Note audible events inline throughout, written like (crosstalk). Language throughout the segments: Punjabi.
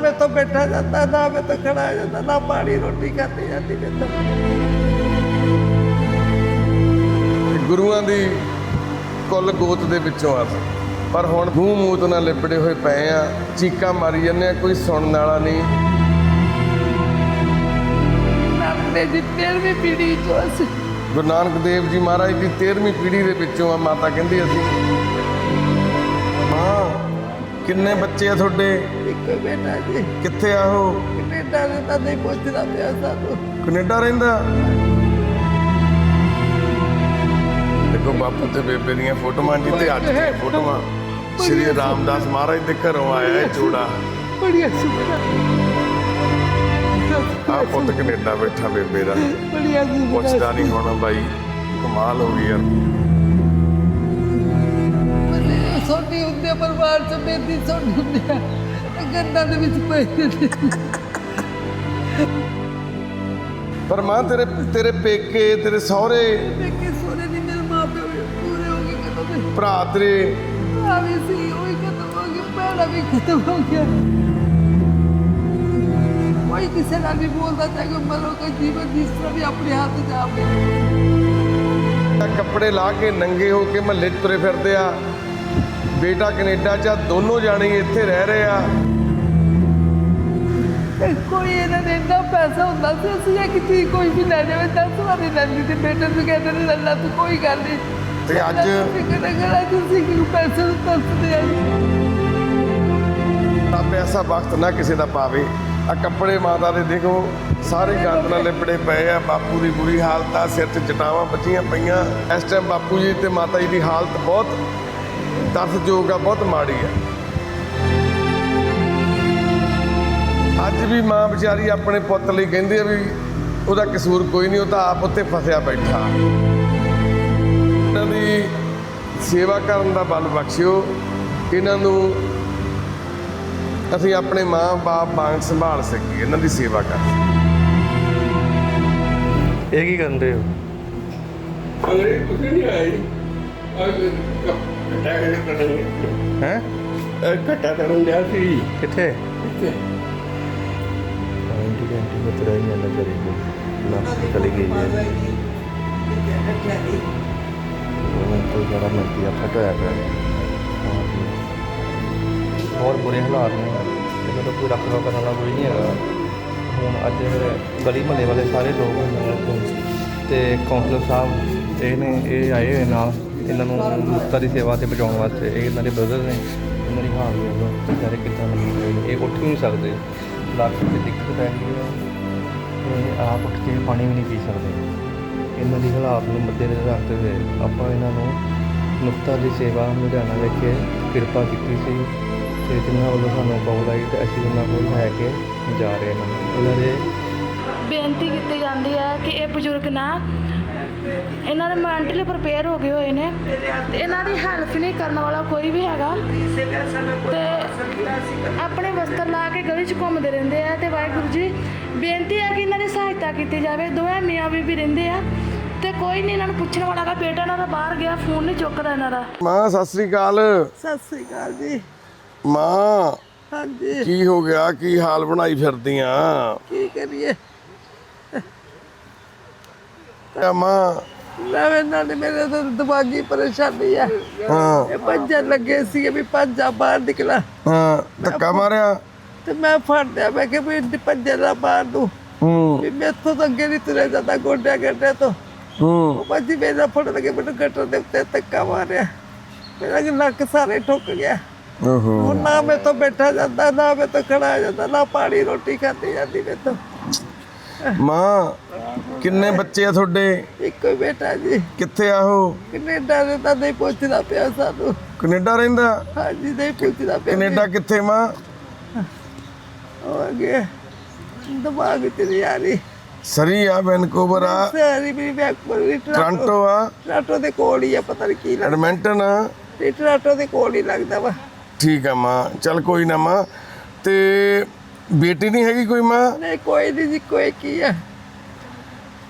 ਬੈਠਾ ਜਾਂਦਾ ਨਾ ਮੈਂ ਤੋਂ ਖੜਾ ਜਾਂਦਾ ਨਾ ਪਾਣੀ ਰੋਟੀ ਖਾਦੀ ਜਾਂਦੀ ਮੈਂ ਤੋਂ ਗੁਰੂਆਂ ਦੀ ਕੁੱਲ ਗੋਤ ਦੇ ਵਿੱਚੋਂ ਆ। ਪਰ ਹੁਣ ਮੂੰਹ ਮੂਤ ਨਾਲ ਲਿਪੜੇ ਹੋਏ ਪਏ ਆ ਚੀਕਾਂ ਮਾਰੀ ਜਾਂਦੇ ਆ ਕੋਈ ਸੁਣਨ ਵਾਲਾ ਨਹੀਂ ਆਪਣੇ ਪੀੜ੍ਹੀ ਚੋਂ ਅਸੀਂ ਗੁਰੂ ਨਾਨਕ ਦੇਵ ਜੀ ਮਹਾਰਾਜ ਦੀ 13ਵੀਂ ਪੀੜ੍ਹੀ ਦੇ ਵਿੱਚੋਂ ਆ ਮਾਤਾ ਕਹਿੰਦੀ ਅਸੀਂ ਕਿੰਨੇ ਬੱਚੇ ਆ ਤੁਹਾਡੇ? ਇੱਕ ਬੇਟਾ ਜੀ। ਕਿੱਥੇ ਆ ਉਹ? ਕੈਨੇਡਾ ਦੇ ਤਾਂ ਨਹੀਂ ਪੁੱਛਦਾ ਪਿਆ ਸਾਨੂੰ। ਕੈਨੇਡਾ ਰਹਿੰਦਾ? ਦੇਖੋ ਬਾਪੂ ਤੇ ਬੇਬੇ ਦੀਆਂ ਫੋਟੋਆਂ ਜੀ ਤੇ ਅੱਜ ਦੀਆਂ ਫੋਟੋਆਂ ਸ਼੍ਰੀ ਰਾਮਦਾਸ ਮਹਾਰਾਜ ਦੇ ਘਰੋਂ ਆਇਆ ਇਹ ਜੋੜਾ। ਬੜੀਆ ਸੁਪਨਾ ਆ ਪੁੱਤ ਕੈਨੇਡਾ ਬੈਠਾ ਬੇਬੇ ਦਾ। ਬੜੀਆ ਸੁਪਨਾ ਪੁੱਛਦਾ ਨਹੀਂ ਹੋਣਾ ਬਾਈ ਕਮਾਲ ਹੋ ਗਈ ਯਾਰ। ਸੋਡੀ ਹੁੰਦੇ ਪਰਿਵਾਰ ਚ ਮੇਰੀ ਸੋਡੀ ਹੁੰਦੇ ਆ। ਗੰਦਾ ਦੇ ਵਿੱਚ ਪਏ। ਪਰ ਮਾਂ ਤੇਰੇ ਤੇਰੇ ਪੇਕੇ ਤੇਰੇ ਸਹੁਰੇ ਕਿ ਸੋਨੇ ਦੀ ਮੇਰੇ ਮਾਂ ਪਿਓ ਵੀ ਪੂਰੇ ਹੋ ਗਏ ਕਦੋਂ ਦੇ। ਭਰਾ ਤੇਰੇ। ਭਰਾ ਵੀ ਸੀ ਉਹ ਹੀ ਖਤਮ ਹੋ ਗਿਆ ਭੈਣਾ ਵੀ ਖਤਮ ਹੋ ਗਿਆ। ਕੋਈ ਕਿਸੇ ਨਾਲ ਨਹੀਂ ਬੋਲਦਾ ਚਾਹੇ ਮਰੋ ਕਿ ਜੀਵਨ ਜਿਸ ਤਰ੍ਹਾਂ ਵੀ ਆਪਣੇ ਹੱਥ ਚ ਆਵੇ ਕੱਪੜੇ ਲਾ ਕੇ ਨੰਗੇ ਹੋ ਕੇ ਮਹੱਲੇ 'ਚ ਤੁਰੇ ਫਿਰਦੇ ਆ। ਬੇਟਾ ਕੈਨੇਡਾ 'ਚ ਆ ਦੋਨੋਂ ਜਾਣੇ ਇੱਥੇ ਰਹਿ ਰਹੇ ਆ। ਤੇ ਕੋਈ ਇਹਨਾਂ ਦੇ ਇੰਨਾ ਪੈਸਾ ਹੁੰਦਾ ਸੀ ਅਸੀਂ ਇਹ ਕਿਤੇ ਕੋਈ ਵੀ ਲੈ ਜਾਵੇ ਦਸ ਵਾਰੀ ਲੈਂਦੀ ਤੇ ਬੇਟੇ ਨੂੰ ਕਹਿੰਦੇ ਨੇ ਲੱਲਾ ਤੂੰ ਕੋਈ ਗੱਲ ਨਹੀਂ। ਤੇ ਅੱਜ ਫਿਕਰ ਨਾ ਕਰਾ ਤੁਸੀਂ ਕਿ ਪੈਸੇ ਨੂੰ ਤਰਸਦੇ ਆ? ਐਸਾ ਵਕਤ ਨਾ ਕਿਸੇ ਦਾ ਪਾਵੇ। ਆ ਕੱਪੜੇ ਮਾਤਾ ਦੇ ਦੇਖੋ ਸਾਰੇ ਗੰਦ ਨਾਲ ਲਿਪੜੇ ਪਏ ਆ। ਬਾਪੂ ਦੀ ਬੁਰੀ ਹਾਲਤ ਆ ਸਿਰ 'ਚ ਚਟਾਵਾਂ ਬੱਚੀਆਂ ਪਈਆਂ। ਇਸ ਟਾਈਮ ਬਾਪੂ ਜੀ ਤੇ ਮਾਤਾ ਜੀ ਦੀ ਹਾਲਤ ਬਹੁਤ ਤਰਸਯੋਗ ਆ ਬਹੁਤ ਮਾੜੀ ਆ। ਅੱਜ ਵੀ ਮਾਂ ਵਿਚਾਰੀ ਆਪਣੇ ਪੁੱਤ ਲਈ ਕਹਿੰਦੀ ਆ ਵੀ ਉਹਦਾ ਕਸੂਰ ਕੋਈ ਨਹੀਂ ਉਹ ਤਾਂ ਆਪ ਉੱਤੇ ਫਸਿਆ ਬੈਠਾ। ਇਹਨਾਂ ਦੀ ਸੇਵਾ ਕਰਨ ਦਾ ਬਲ ਬਖਸ਼ਿਓ। ਇਹਨਾਂ ਨੂੰ ਅਸੀਂ ਆਪਣੇ ਮਾਂ-ਬਾਪ ਵਾਂਗ ਸੰਭਾਲ ਸਕੀਏ ਇਹਨਾਂ ਦੀ ਸੇਵਾ ਕਰ ਇਹ ਕੀ ਕਰਦੇ ਹੋ? ਅਰੇ ਕੁਝ ਨਹੀਂ ਆਈ। ਕੱਟਾ ਕਰਨ ਹੈ? ਕੱਟਾ ਕਰਨ ਲਿਆ ਸੀ। ਕਿੱਥੇ? ਆਂਟੀ ਆਂਟੀ ਬਤਰਾ ਹੀ ਨਾ ਕਰੇ ਨਾ ਚਲੀ ਗਈ ਹੈ ਉਹਨਾਂ ਤੋਂ ਜਰਾ ਮਿਲਦੀ ਆ ਫਟ ਹੋਇਆ ਪਿਆ। ਹੋਰ ਬੁਰੇ ਹਾਲਾਤ ਨੇ। ਇਹਨਾਂ ਦਾ ਕੋਈ ਰੱਖ ਰੋ ਕਰਨ ਵਾਲਾ ਕੋਈ ਨਹੀਂ ਹੈਗਾ। ਹੁਣ ਅੱਜ ਗਲੀ ਮਹੱਲੇ ਵਾਲੇ ਸਾਰੇ ਲੋਕ ਕੇ ਤੇ ਕੌਂਸਲਰ ਸਾਹਿਬ ਇਹ ਨੇ ਇਹ ਆਏ ਹੋਏ ਨਾਲ। ਇਹਨਾਂ ਨੂੰ ਮੁਕਤਾ ਦੀ ਸੇਵਾ ਤੇ ਬਚਾਉਣ ਵਾਸਤੇ, ਇਹ ਇਹਨਾਂ ਦੇ ਬ੍ਰਦਰ ਨੇ, ਇਹਨਾਂ ਦੀ ਹਾਲ ਵੇਖ ਲਓ ਵਿਚਾਰੇ ਕਿੱਦਾਂ ਲੱਗੇ ਹੋਏ ਨੇ, ਇਹ ਉੱਠ ਵੀ ਨਹੀਂ ਸਕਦੇ। ਲੱਕ ਤੇ ਦਿੱਕਤ ਪੈ ਹੈ ਤੇ ਆਪ ਉੱਠ ਕੇ ਪਾਣੀ ਵੀ ਨਹੀਂ ਪੀ ਸਕਦੇ। ਇਹਨਾਂ ਦੀ ਹਾਲਾਤ ਨੂੰ ਮੱਦੇਨਜ਼ਰ ਰੱਖਦੇ ਹੋਏ ਆਪਾਂ ਇਹਨਾਂ ਨੂੰ ਮੁਕਤਾ ਦੀ ਸੇਵਾ ਲੁਧਿਆਣਾ ਵਿਖੇ ਕਿਰਪਾ ਕੀਤੀ ਸੀ ਤੇ ਜਿਨ੍ਹਾਂ ਵੱਲੋਂ ਸਾਨੂੰ ਕਾਲ ਆਈ ਅਸੀਂ ਉਹਨਾਂ ਕੋਲ ਲੈ ਕੇ ਜਾ ਰਹੇ ਹਾਂ ਉਹਨਾਂ ਦੇ ਬੇਨਤੀ ਕੀਤੀ ਜਾਂਦੀ ਹੈ ਕਿ ਇਹ ਬਜ਼ੁਰਗ ਨਾ ਇਹਨਾਂ ਦੇ ਮੈਂਟਲੀ ਪ੍ਰਪੇਅਰ ਹੋ ਗਏ ਹੋਏ ਨੇ। ਤੇ ਇਹਨਾਂ ਦੀ ਹੈਲਪ ਨਹੀਂ ਕਰਨ ਵਾਲਾ ਕੋਈ ਵੀ ਹੈਗਾ। ਤੇ ਆਪਣੇ ਵਸਤਰ ਲਾ ਕੇ ਗਲੀ 'ਚ ਘੁੰਮਦੇ ਰਹਿੰਦੇ ਆ ਤੇ ਵਾਹਿਗੁਰੂ ਜੀ ਬੇਨਤੀ ਹੈ ਕਿ ਇਹਨਾਂ ਦੀ ਸਹਾਇਤਾ ਕੀਤੀ ਜਾਵੇ। ਦੋਵੇਂ ਮੀਆਂ ਬੀਬੀ ਰਹਿੰਦੇ ਆ ਤੇ ਕੋਈ ਨਹੀਂ ਇਹਨਾਂ ਨੂੰ ਪੁੱਛਣ ਵਾਲਾ ਗਾ ਬੇਟਾ ਇਹਨਾਂ ਦਾ ਬਾਹਰ ਗਿਆ ਫੋਨ ਨਹੀਂ ਚੁੱਕਦਾ ਇਹਨਾਂ ਦਾ। ਮਾਂ ਸਤਿ ਸ੍ਰੀ ਅਕਾਲ। ਸਤਿ ਸ੍ਰੀ ਅਕਾਲ ਜੀ। ਮਾਂ ਹਾਂਜੀ। ਕੀ ਹੋ ਗਿਆ? ਕੀ ਹਾਲ ਬਣਾਈ ਫਿਰਦੀਆਂ? ਕੀ ਕਰੀਏ? ਆ ਮਾਂ ਨਵੇਂ ਨਾਲ ਮੇਰੇ ਤੋਂ ਦਿਮਾਗੀ ਪਰੇਸ਼ਾਨੀ ਆ। ਹਾਂ। ਇਹ ਭੱਜਣ ਲੱਗੇ ਸੀ ਵੀ ਭੱਜਾ ਬਾਹਰ ਨਿਕਲਾ। ਹਾਂ ਧੱਕਾ ਮਾਰਿਆ। ਤੇ ਮੈਂ ਫੜਦਿਆ ਮੈਂ ਕਿ ਵੀ ਭੱਜਣ ਨਾ ਬਾਹਰ ਨੂੰ। ਹੂੰ। ਵੀ ਮੈਥੋਂ ਤਾਂ ਅੱਗੇ ਨਹੀਂ ਤੁਰਿਆ ਜਾਂਦਾ ਗੋਡਿਆਂ ਗੱਡਿਆਂ ਤੋਂ। ਹੂੰ। ਉਹ ਭੱਜੀ ਮੇਰਾ ਫੜ ਲਗੇ ਮੈਨੂੰ ਗਟਰ ਦੇ ਉੱਤੇ ਧੱਕਾ ਮਾਰਿਆ। ਮੇਰਾ ਨੱਕ ਸਾਰੇ ਠੁੱਕ ਗਿਆ। ਓਹੋ। ਹੁਣ ਨਾ ਮੈਂ ਤੋਂ ਬੈਠਾ ਜਾਂਦਾ ਨਾ ਮੈਂ ਤੋਂ ਖੜਾ ਜਾਂਦਾ ਨਾ ਪਾਣੀ ਰੋਟੀ ਖਾਦੀ ਜਾਂਦੀ ਮੈਂ ਤੋਂ। ਮਾਂ ਕਿੰਨੇ ਬੱਚੇ ਆ ਤੁਹਾਡੇ? ਇੱਕੋ ਹੀ ਬੇਟਾ ਜੀ। ਕਿੱਥੇ ਆ ਉਹ? ਕੈਨੇਡਾ ਦੇ ਤਾਂ ਨਹੀਂ ਪੁੱਛਦਾ ਪਿਆ ਸਾਨੂੰ। ਕੈਨੇਡਾ ਰਹਿੰਦਾ? ਹਾਂਜੀ ਨਹੀਂ ਪੁੱਛਦਾ ਪਿਆ। ਕੈਨੇਡਾ ਕਿੱਥੇ ਮਾਂ? ਹੋ ਗਿਆ ਦਿਮਾਗ ਤੇ ਨਹੀਂ ਆ ਰਹੀ। ਸਰੀ ਆ ਵੈਨਕੂਵਰ ਆ। ਸਾਰੀ ਵੀ ਪਰ ਵੀ ਟ੍ਰਾਂਟੋ। ਆ। ਟਰਾਟੋ ਦੇ ਕੋਲ ਹੀ ਆ ਪਤਾ ਨਹੀਂ ਕੀ ਲੱਗਦਾ। ਐਡਮਿੰਟਨ ਆ। ਟਰਾਟੋ ਦੇ ਕੋਲ ਹੀ ਲੱਗਦਾ ਵਾ। ਠੀਕ ਆ ਮਾਂ ਚੱਲ ਕੋਈ ਨਾ ਮਾਂ। ਤੇ ਬੇਟੀ ਨਹੀਂ ਹੈਗੀ ਕੋਈ ਮਾਂ? ਨਹੀਂ ਕੋਈ ਨਹੀਂ ਜੀ ਕੋਈ ਕੀ ਆ।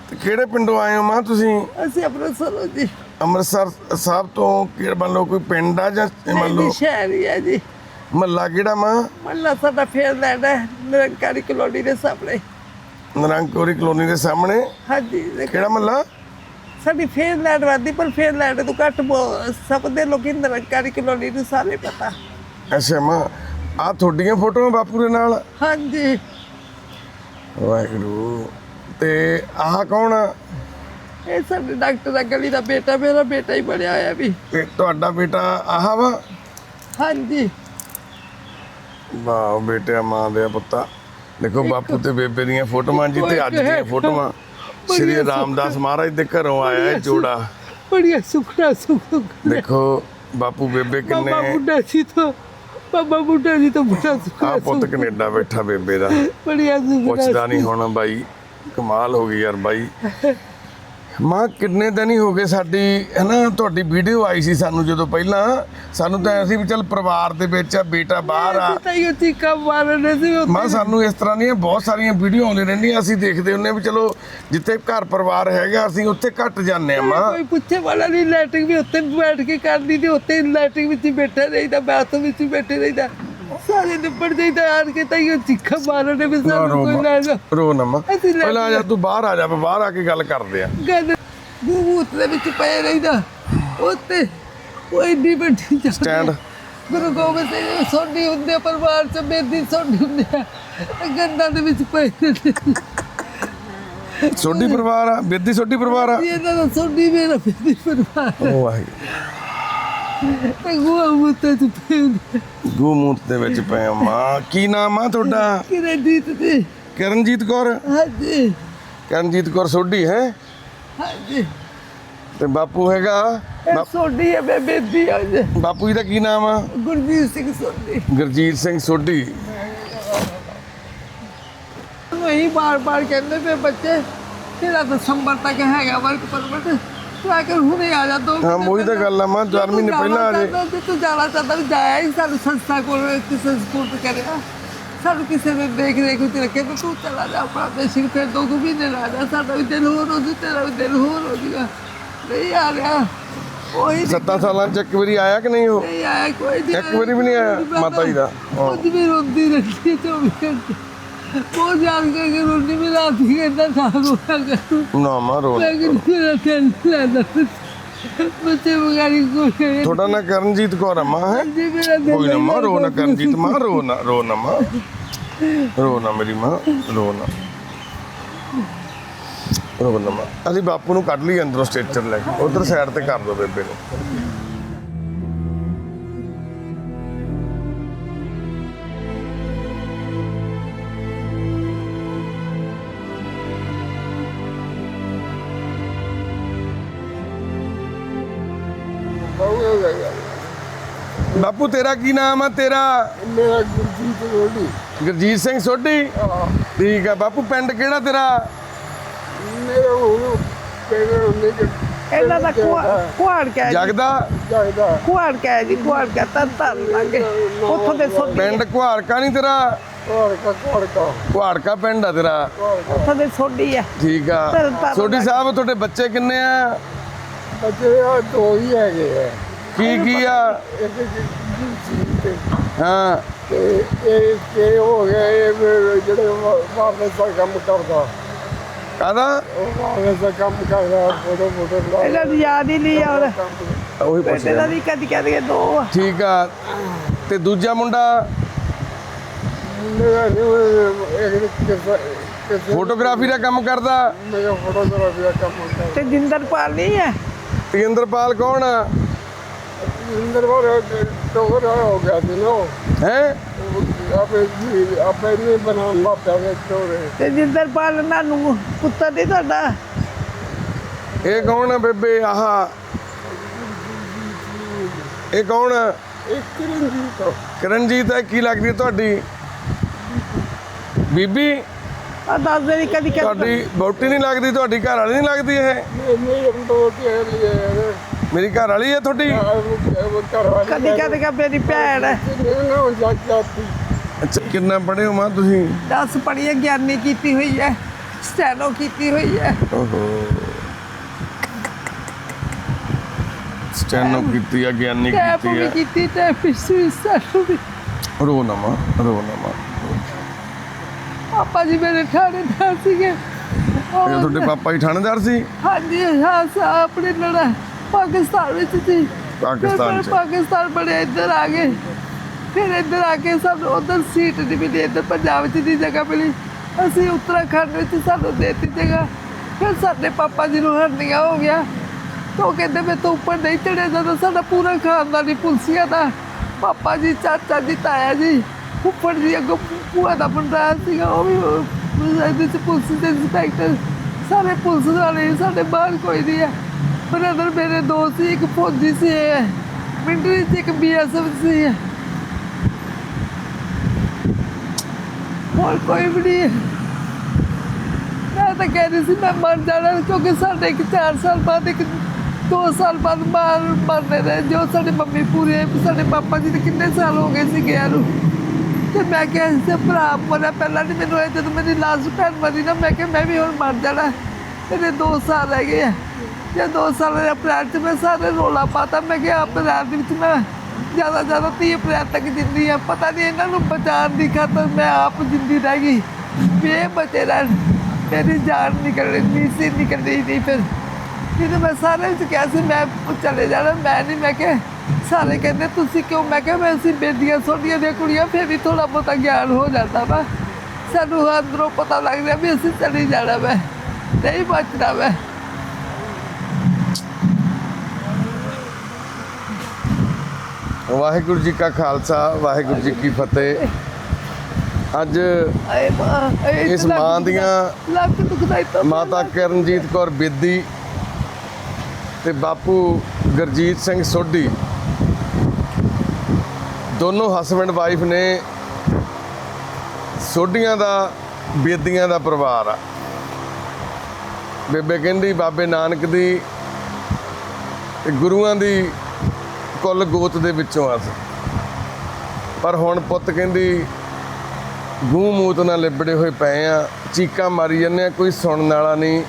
ਤੇ ਕਿਹੜੇ ਪਿੰਡੋਂ ਆਏ ਹੋ ਮਾਂ ਤੁਸੀਂ? ਅਸੀਂ ਆਪਣਾ ਸਲੋ ਜੀ। ਅੰਮ੍ਰਿਤਸਰ ਸਾਹਿਬ ਤੋਂ ਕਿਹੜਾ ਮੰਨ ਲਓ ਕੋਈ ਪਿੰਡ ਆ ਜਾਂ ਮੰਨ ਲਓ ਸ਼ਹਿਰ ਹੀ ਆ ਜੀ। ਮਹੱਲਾ ਕਿਹੜਾ ਮਾਂ? ਮੱਲਾ ਸਾਡਾ ਫੇਰ ਲੈਣਾ ਨਿਰੰਕਾਰੀ ਕਲੋਨੀ ਦੇ ਸਾਹਮਣੇ। ਨਰੰਗਕੋਰੀ ਕਲੋਨੀ ਦੇ ਸਾਹਮਣੇ? ਹਾਂਜੀ। ਕਿਹੜਾ ਮਹੱਲਾ? ਸਾਡੀ ਫੇਰ ਲੈਣ ਵਾਦੀ ਪਰ ਫੇਰ ਲੈਣ ਤੋਂ ਘੱਟ ਸਭ ਦੇ ਲੋਕੀ ਨਿਰੰਕਾਰੀ ਕਲੋਨੀ ਨੂੰ ਸਾਰੇ ਪਤਾ। ਅੱਛਾ ਮਾਂ ਆ ਤੁਹਾਡੀਆਂ ਫੋਟੋਆਂ ਬਾਪੂ ਦੇ ਨਾਲ? ਹਾਂਜੀ। ਵਾਹਿਗੁਰੂ। ਤੇ ਆਹ ਕੌਣ ਆ? ਇਹ ਸਾਡੇ ਡਾਕਟਰ ਦਾ ਗਲੀ ਦਾ ਬੇਟਾ ਮੇਰਾ ਬੇਟਾ ਹੀ ਬਣਿਆ ਹੋਇਆ ਵੀ। ਤੇ ਤੁਹਾਡਾ ਬੇਟਾ ਆਹ ਵਾ? ਹਾਂਜੀ। ਵਾਹ ਬੇਟਿਆ ਮਾਂ ਦੇ ਪੁੱਤਾ। ਦੇਖੋ ਬਾਪੂ ਤੇ ਬੇਬੇ ਦੀਆਂ ਫੋਟੋਆਂ ਜੀ ਤੇ ਅੱਜ ਦੀਆਂ ਫੋਟੋਆਂ। ਸ੍ਰੀ ਰਾਮਦਾਸ ਮਹਾਰਾਜ ਦੇ ਘਰੋਂ ਆਇਆ ਇਹ ਜੋੜਾ। ਬੜੀਆ ਸੁਖਣਾ ਸੁਖ ਦੇਖੋ ਬਾਪੂ ਬੇਬੇ ਕਿੰਨੇ ਬੁੱਢਾ ਸੀ ਤੋਂ ਬਾਬਾ ਬੁੱਢਾ ਸੀ ਤੋਂ ਬੜਾ ਆ ਸੁਖਣਾ ਪੁੱਤ ਕੈਨੇਡਾ ਬੈਠਾ ਬੇਬੇ ਦਾ। ਬੜੀਆ ਸੁਖਣਾ ਪੁੱਛਦਾ ਨਹੀਂ ਹੋਣਾ ਬਾਈ ਕਮਾਲ ਹੋ ਗਈ ਯਾਰ ਬਾਈ। ਮਾਂ ਕਿੰਨੇ ਦਿਨ ਹੀ ਹੋ ਗਏ ਸਾਡੀ ਹਨਾ ਤੁਹਾਡੀ ਵੀਡੀਓ ਆਈ ਸੀ ਸਾਨੂੰ ਜਦੋਂ ਪਹਿਲਾਂ। ਸਾਨੂੰ ਤਾਂ ਐਸੀ ਵੀ ਚੱਲ ਪਰਿਵਾਰ ਦੇ ਵਿੱਚ ਆ ਬੇਟਾ ਬਾਹਰ ਆ। ਤਾਂ ਇਹ ਚੀਕਾ ਮਾਰਨੇ ਸੀ ਉੱਥੇ। ਮਾਂ ਸਾਨੂੰ ਇਸ ਤਰ੍ਹਾਂ ਦੀਆਂ ਬਹੁਤ ਸਾਰੀਆਂ ਵੀਡੀਓ ਆਉਂਦੀਆਂ ਰਹਿੰਦੀਆਂ ਅਸੀਂ ਦੇਖਦੇ ਹੁੰਨੇ ਵੀ ਚਲੋ ਜਿੱਥੇ ਘਰ ਪਰਿਵਾਰ ਹੈਗਾ ਅਸੀਂ ਉੱਥੇ ਘੱਟ ਜਾਂਦੇ ਆ ਮਾਂ। ਕੋਈ ਪੁੱਛੇ ਵਾਲਾ ਨਹੀਂ ਲੈਟਿੰਗ ਵੀ ਉੱਤੇ ਬੈਠ ਕੇ ਕਰਦੀ ਤੇ ਉੱਤੇ ਲੈਟਿੰਗ ਵਿੱਚ ਹੀ ਬੈਠਾ ਰਹੀਦਾ ਬਾਥਰੂਮ ਵਿੱਚ ਬੈਠੇ ਰਹੀਦਾ। ਸਾਰੇ ਨਿਪੜ ਜਾਈਦਾ ਆਣ ਕੇ ਤਾਂ ਇਹ ਚੀਕਾ ਮਾਰਨੇ ਵੀ ਰੋ ਸਾਨੂੰ ਕੋਈ ਲੈ ਜਾ। ਰੋ ਨਾ ਮਾਂ ਅਸੀਂ ਲੈ ਪਹਿਲਾਂ ਆ ਜਾ ਤੂੰ ਬਾਹਰ ਆ ਜਾ ਆਪਾਂ ਬਾਹਰ ਆ ਕੇ ਗੱਲ ਕਰਦੇ ਆ। ਗੱਲ ਬੂਤ ਦੇ ਵਿੱਚ ਪਏ ਰਹੀਦਾ। ਉੱਤੇ ਉਹ ਏਡੀ ਵੱਡੀ ਜਗ੍ਹਾ Stand. ਗੁਰੂ ਗੋਬਿੰਦ ਸਿੰਘ ਜੀ ਸੋਢੀ ਹੁੰਦੇ ਪਰਿਵਾਰ ਚ ਬੇਦੀ ਸੋਢੀ ਹੁੰਦੇ ਆ। ਗੰਦਾਂ ਦੇ ਵਿੱਚ ਪਏ ਸੋਢੀ ਪਰਿਵਾਰ ਆ ਬੇਦੀ ਸੋਢੀ ਪਰਿਵਾਰ ਆ। ਜੀ ਇਹਨਾਂ ਦਾ ਸੋਢੀ ਮੇਰਾ ਬੇਦੀ ਪਰਿਵਾਰ ਉਹ ਵਾਹਿਗੁਰੂ। ਗੁਆ ਮੁੱਤੇ ਪਏ ਹੁੰਦੇ ਗੂ ਮੂਤ ਦੇ ਵਿੱਚ ਪਏ ਆ ਮਾਂ। ਕੀ ਨਾਮ ਆ ਤੁਹਾਡਾ? ਕਿਰੇ ਦੀਤ ਤੇ। ਕਰਨਜੀਤ ਕੌਰ? ਹਾਂਜੀ। ਕਰਨਜੀਤ ਕੌਰ ਸੋਢੀ ਹੈ? ਹਾਂਜੀ। ਤੇ ਬਾਪੂ ਹੈਗਾ? ਇਹ ਸੋਢੀ ਹੈ ਆ ਜੀ। ਬਾਪੂ ਜੀ ਦਾ ਕੀ ਨਾਮ ਆ? ਗੁਰਜੀਤ ਸਿੰਘ ਸੋਢੀ। ਗੁਰਜੀਤ ਸਿੰਘ ਸੋਢੀ। ਵਹੀ ਬਾਰ-ਬਾਰ ਕਹਿੰਦੇ ਪਏ ਬੱਚੇ ਤੇਰਾ ਦਸੰਬਰ ਤੱਕ ਹੈਗਾ ਵਰਕ ਪਰਮਿਟ ਤੂੰ ਆ ਕੇ ਹੁਣੇ ਆ ਜਾ ਦੋ ਹਾਂ, ਉਹੀ ਤਾਂ ਗੱਲ ਆ ਮਾਂ, ਚਾਰ ਮਹੀਨੇ ਪਹਿਲਾਂ ਆ ਜੇ। ਜੇ ਤੂੰ ਜਾਣਾ ਚਾਹਦਾ ਵੀ ਜਾਇਆ ਹੀ ਸਾਨੂੰ ਸੰਸਥਾ ਕੋਲ ਕਿਸੇ ਸਪੋਰਟ ਕਰਿਆ ਸਾਨੂੰ ਕਿਸੇ ਨੇ ਦੇਖ ਰੇਖ ਵਿੱਚ ਰੱਖੇ ਤੇ ਤੂੰ ਚਲਾ ਜਾ ਆਪਣਾ ਦੇਸ਼ ਫਿਰ ਦੋ ਕੁ ਮਹੀਨੇ ਲਾ ਜਾ ਸਾਡਾ ਵੀ ਦਿਲ ਹੋਰ ਹੋ ਜੂ ਤੇਰਾ ਵੀ ਦਿਲ ਹੋਰ ਹੋ ਜੂਗਾ। ਨਹੀਂ ਆ ਰਿਹਾ ਉਹੀ ਸੱਤਾਂ ਸਾਲਾਂ ਚ ਇੱਕ ਵਾਰੀ ਆਇਆ ਕਿ ਨਹੀਂ ਉਹ? ਨਹੀਂ ਆਇਆ ਕੋਈ ਨਹੀਂ ਇੱਕ ਵਾਰੀ ਵੀ ਨਹੀਂ ਆਇਆ ਮਾਤਾ ਜੀ ਦਾ। ਹਾਂ। ਅੱਜ ਵੀ ਰੋਂਦੀ ਰਹਿੰਦੀ ਹੈ ਚੌਵੀ ਘੰਟੇ। ਬਹੁਤ ਜਾਣ ਕੇ ਕਿ ਰੋਂਦੀ ਵੀ ਰਾਤ ਕਹਿੰਦਾ ਗਿਆ ਨਾ ਮਾਂ ਰੋ। ਲੇਕਿਨ ਮੇਰਾ ਦਿਲ ਲੈਂਦਾ ਬੱਚੇ ਵਗਾਰੀ ਕੋਈ ਨਹੀਂ ਤੁਹਾਡਾ ਨਾਂ ਕਰਨਜੀਤ ਕੌਰ ਮਾਂ ਹੈ? ਕੋਈ ਨਾ ਮਾਂ ਰੋ ਨਾ। ਕਰਨਜੀਤ ਮਾਂ ਰੋ ਨਾ ਰੋ ਨਾ ਮਾਂ। ਰੋ ਨਾ ਮੇਰੀ ਮਾਂ ਰੋ ਨਾ ਰੋ ਨਾ ਮਾਂ। ਅਸੀਂ ਬਾਪੂ ਨੂੰ ਕੱਢ ਲਈ ਅੰਦਰੋਂ ਸਟ੍ਰੈਚਰ ਲੈ ਕੇ। ਉਧਰ ਸਾਈਡ ਤੇ ਕਰ ਦੋ ਬੇਬੇ ਨੂੰ। ਬਾਪੂ ਤੇਰਾ ਕੀ ਨਾਮ ਆ? ਤੇਰਾ? ਮੇਰਾ ਗੁਰਜੀਤ ਰੋਡੀ ਗੁਰਜੀਤ ਸਿੰਘ ਸੋਢੀ? ਠੀਕ ਆ ਬਾਪੂ ਪਿੰਡ ਕਿਹੜਾ ਤੇਰਾ? ਮੇਰਾ ਹੁਣ ਕਹਿੰਦੇ ਹੁੰਦੇ ਕਿ ਇਹਨਾਂ ਦਾ ਕੁਆੜ ਕਹਿ ਜਗਦਾ? ਕੁਆੜ ਕਹਿ ਜੀ ਕੁਆੜ ਕਹਿ ਤਾਂ ਤਾਂ ਲੱਗੇ। ਉੱਥੋਂ ਦੇ ਸੋਢੀ ਪਿੰਡ ਕੁਹਾੜਕਾ ਨਹੀਂ ਤੇਰਾ? ਕੁਹਾੜਕਾ ਪਿੰਡ ਆ ਤੇਰਾ। ਉੱਥੋਂ ਦੇ ਸੋਢੀ ਆ ਠੀਕ ਆ। ਸੋਢੀ ਸਾਹਿਬ ਤੁਹਾਡੇ ਬੱਚੇ ਕਿੰਨੇ ਆ? ਬੱਚੇ ਆ ਦੋ ਹੀ ਹੈਗੇ ਆ। ਕੀ ਕੀ ਆ? ਇੱਕ ਜੀ ਤੇ ਹਾਂ। ਤੇ ਇਹ ਤੇ ਹੋ ਗਿਆ ਇਹ ਵੀ ਜਿਹੜੇ ਵਾਪਸ ਦਾ ਕੰਮ ਕਰਦਾ। ਕਾਦਾ ਉਹ ਵਾਪਸ ਦਾ ਕੰਮ ਕਰਦਾ ਫੋਟੋ ਫੋਟੋ ਲਾ ਇਹਨਾਂ ਦੀ ਯਾਦ ਹੀ ਨਹੀਂ ਆ ਉਹਦਾ ਉਹੀ ਪੁੱਛ ਬੇਟੇ ਦਾ ਵੀ ਕਦੀ ਕਦੀ ਦੋ ਆ। ਠੀਕ ਆ। ਤੇ ਦੂਜਾ ਮੁੰਡਾ? ਮੇਰਾ ਨਹੀਂ ਇੱਕ ਕਿਸੇ ਕਿਸੇ ਫੋਟੋਗ੍ਰਾਫੀ ਦਾ ਕੰਮ ਕਰਦਾ? ਮੇਰਾ ਫੋਟੋਗ੍ਰਾਫੀ ਦਾ ਕੰਮ ਹੁੰਦਾ ਤੇ ਜਿੰਦਰਪਾਲ ਨਹੀਂ ਹੈ? ਤੇਂਦਰਪਾਲ ਕੌਣ ਆ? ਇੰਦਰ ਵਾਰ ਟੋਗਰ ਹੋ ਗਿਆ ਸੀ ਨਾ ਹੈ? ਆਪੇ ਆਪੇ ਨਹੀਂ ਬਣਾਉਣ ਲੱਗ ਪਿਆ ਵੇ ਟੋਰੇ ਤੇ ਜਿੰਦਰਪਾਲ ਨਾਨੂੰ ਪੁੱਤਰ ਨਹੀਂ ਤੁਹਾਡਾ? ਇਹ ਕੌਣ ਆ ਬੇਬੇ ਆਹ? ਇਹ ਕੌਣ ਆ? ਇੱਕ ਰੰਜੀਤ ਤੋਂ ਕਰਨਜੀਤ ਹੈ ਕੀ ਲੱਗਦੀ ਹੈ ਤੁਹਾਡੀ? ਬੀਬੀ? ਆ ਦੱਸ ਦੇ ਕਦੀ ਕਦੀ ਤੁਹਾਡੀ ਬੌਟੀ ਨਹੀਂ ਲੱਗਦੀ ਤੁਹਾਡੀ ਘਰ ਵਾਲੀ ਨਹੀਂ ਲੱਗਦੀ ਇਹ? ਮੇਰੇ ਤੋਂ ਕੇ लिए ਮੇਰੀ ਘਰ ਵਾਲੀ ਹੈ ਤੁਹਾਡੀ ਕਦੀ ਕਦੀ ਕਾ ਮੇਰੀ ਭੈਣ ਹੈ। ਅੱਛਾ ਕਿੰਨਾ ਪੜ੍ਹੇ ਹੋ ਮਾਂ ਤੁਸੀਂ? 10 ਪੜ੍ਹੀਏ ਗਿਆਨੀ ਕੀਤੀ ਹੋਈ ਹੈ ਸਟੈਨੋ ਕੀਤੀ ਹੋਈ ਹੈ। ਓਹੋ। ਸਟੈਨੋ ਕੀਤੀ ਆ ਗਿਆਨੀ ਕੀਤੀ ਆ। ਕੀਤੀ ਤੇ ਪਿਛਲੀ ਸਟੈਨੋ ਵੀ। ਰੋ ਨਾ ਮਾਂ ਰੋ ਨਾ ਮਾਂ। ਪਾਪਾ ਜੀ ਮੇਰੇ ਠਾਣੇਦਾਰ ਸੀਗੇ। ਇਹ ਤੁਹਾਡੇ ਪਾਪਾ ਜੀ ਥਾਣੇਦਾਰ ਸੀ? ਹਾਂਜੀ ਹਾਂ ਸਾ ਆਪਣੇ ਲੜਾ ਪਾਕਿਸਤਾਨ ਵਿੱਚ ਸੀ। ਪਾਕਿਸਤਾਨ ਚ। ਪਾਕਿਸਤਾਨ ਬੜੇ ਇੱਧਰ ਆ ਗਏ। ਫਿਰ ਇੱਧਰ ਆ ਕੇ ਸਾਨੂੰ ਉਧਰ ਸੀਟ ਨਹੀਂ ਮਿਲੀ ਇੱਧਰ ਪੰਜਾਬ ਵਿੱਚ ਦੀ ਜਗ੍ਹਾ ਮਿਲੀ। ਅਸੀਂ ਉੱਤਰਾਖੰਡ ਵਿੱਚ ਸਾਨੂੰ ਦੇ ਦਿੱਤੀ ਜਗ੍ਹਾ। ਫਿਰ ਸਾਡੇ ਪਾਪਾ ਜੀ ਨੂੰ ਹਰਨੀਆਂ ਹੋ ਗਿਆ। ਤਾਂ ਕਹਿੰਦੇ ਮੈਂ ਤੋਂ ਉੱਪਰ ਨਹੀਂ ਚੜਿਆ ਜਦੋਂ ਸਾਡਾ ਪੂਰਾ ਖਾਨਦਾਨੀ ਪੁਲਸੀਆ ਦਾ ਪਾਪਾ ਜੀ ਚਾਚਾ ਜੀ ਤਾਇਆ ਜੀ ਉੱਪਰ ਜੀ ਅੱਗੋਂ ਭੂਆ ਦਾ ਮੁੰਡਾ ਸੀਗਾ ਉਹ ਵੀ ਇਹਦੇ ਚ ਪੁਲਿਸ ਦੇ ਇੰਸਪੈਕਟਰ। ਸਾਰੇ ਪੁਲਿਸ ਵਾਲੇ ਸਾਡੇ ਬਾਹਰ ਕੋਈ ਨਹੀਂ ਹੈ ਬ੍ਰਦਰ ਮੇਰੇ ਦੋ ਸੀ, ਇੱਕ ਫੌਜੀ ਸੀ ਮਿੰਟਰੀ ਚ ਇੱਕ ਬੀਐਸਐਫ ਸੀ। ਹੋਰ ਕੋਈ ਵੀ ਨਹੀਂ। ਹੈ। ਮੈਂ ਤਾਂ ਕਹਿ ਰਹੀ ਸੀ ਮੈਂ ਮਰ ਜਾਣਾ, ਕਿਉਂਕਿ ਸਾਡੇ ਇੱਕ 4 ਸਾਲ ਬਾਅਦ, ਇੱਕ 2 ਸਾਲ ਬਾਅਦ ਮਾਰ ਮਰਨੇ ਨੇ ਜੋ ਸਾਡੇ ਮੰਮੀ ਪੂਰੇ ਸਾਡੇ ਪਾਪਾ ਜੀ ਦੇ ਕਿੰਨੇ ਸਾਲ ਹੋ ਗਏ ਸੀ ਗਿਆ ਨੂੰ ਤੇ ਮੈਂ ਕਿਹਾ ਇਸੇ ਭਰਾ ਮਰਿਆ ਪਹਿਲਾਂ ਨਹੀਂ ਮੈਨੂੰ ਇਹ, ਜਦੋਂ ਮੇਰੀ ਲਾਸਟ ਭੈਣ ਮਰੀ ਨਾ, ਮੈਂ ਕਿਹਾ ਮੈਂ ਵੀ ਹੁਣ ਮਰ ਜਾਣਾ। ਮੇਰੇ 2 ਸਾਲ ਰਹਿ ਗਏ ਆ। ਜੇ 2 ਸਾਲ ਦੇ ਅਪ੍ਰੈਲ 'ਚ ਮੈਂ ਸਾਰੇ ਰੋਲਾ ਪਾਤਾ, ਮੈਂ ਕਿਹਾ ਅਪ੍ਰੈਲ ਦੇ ਵਿੱਚ ਮੈਂ ਜ਼ਿਆਦਾ ਜ਼ਿਆਦਾ 30 ਅਪ੍ਰੈਲ ਤੱਕ ਜਿੰਦੀ ਆ। ਪਤਾ ਨਹੀਂ ਇਹਨਾਂ ਨੂੰ ਬਚਾਉਣ ਦੀ ਖਾਤਰ ਮੈਂ ਆਪ ਜਿੰਦੀ ਰਹਿ ਗਈ। ਬੇ ਬਚੇ ਰਹਿਣ। ਮੇਰੀ ਜਾਨ ਨਿਕਲ ਨਹੀਂ ਸੀ ਨਿਕਲਦੀ ਨਹੀਂ ਫਿਰ। ਜਦੋਂ ਮੈਂ ਸਾਰੇ 'ਚ ਕਿਹਾ ਸੀ, ਮੈਂ ਚਲੇ ਜਾਣਾ, ਮੈਂ ਨਹੀਂ ਮੈਂ ਕਿਹਾ ਸਾਰੇ ਕਹਿੰਦੇ, ਤੁਸੀਂ ਕਿਉਂ? ਮੈਂ ਕਿਹਾ, ਮੈਂ ਅਸੀਂ ਬੇਦੀਆਂ ਛੋਟੀਆਂ ਦੀਆਂ ਕੁੜੀਆਂ, ਫਿਰ ਵੀ ਥੋੜਾ ਬਹੁਤਾ ਗਿਆਨ ਹੋ ਜਾਂਦਾ ਵਾ। ਸਾਨੂੰ ਅੰਦਰੋਂ ਪਤਾ ਲੱਗ ਰਿਹਾ ਵੀ ਅਸੀਂ ਚਲੇ ਜਾਣਾ ਵਾ। ਨਹੀਂ ਬਚਣਾ ਵਾ। ਵਾਹਿਗੁਰੂ ਜੀ ਕਾ ਖਾਲਸਾ ਵਾਹਿਗੁਰੂ ਜੀ ਕੀ ਫਤਿਹ। ਅੱਜ ਇਸ ਮਾਂ ਦੀਆਂ ਮਾਤਾ ਕਰਨਜੀਤ ਕੌਰ ਬੇਦੀ ਤੇ ਬਾਪੂ ਗੁਰਜੀਤ ਸਿੰਘ ਸੋਢੀ। ਦੋਨੋਂ ਹਸਬੰਡ ਵਾਈਫ ਨੇ ਸੋਢੀਆਂ ਦਾ ਬੇਦੀਆਂ ਦਾ ਪਰਿਵਾਰ ਆ। ਬੇਬੇ ਕਹਿੰਦੀ ਬਾਬੇ ਨਾਨਕ ਦੀ ਤੇ ਗੁਰੂਆਂ ਦੀ ਕੁੱਲ ਗੋਤ ਦੇ ਵਿੱਚੋਂ ਆ ਸੀ ਪਰ ਹੁਣ ਪੁੱਤ ਕਹਿੰਦੀ ਗੂੰ ਮੂਤ ਨਾਲ ਲਿਬੜੇ ਹੋਏ ਪਏ ਆ ਚੀਕਾਂ ਮਾਰੀ ਜਾਂਦੇ ਆ ਕੋਈ ਸੁਣਨ ਵਾਲਾ ਨਹੀਂ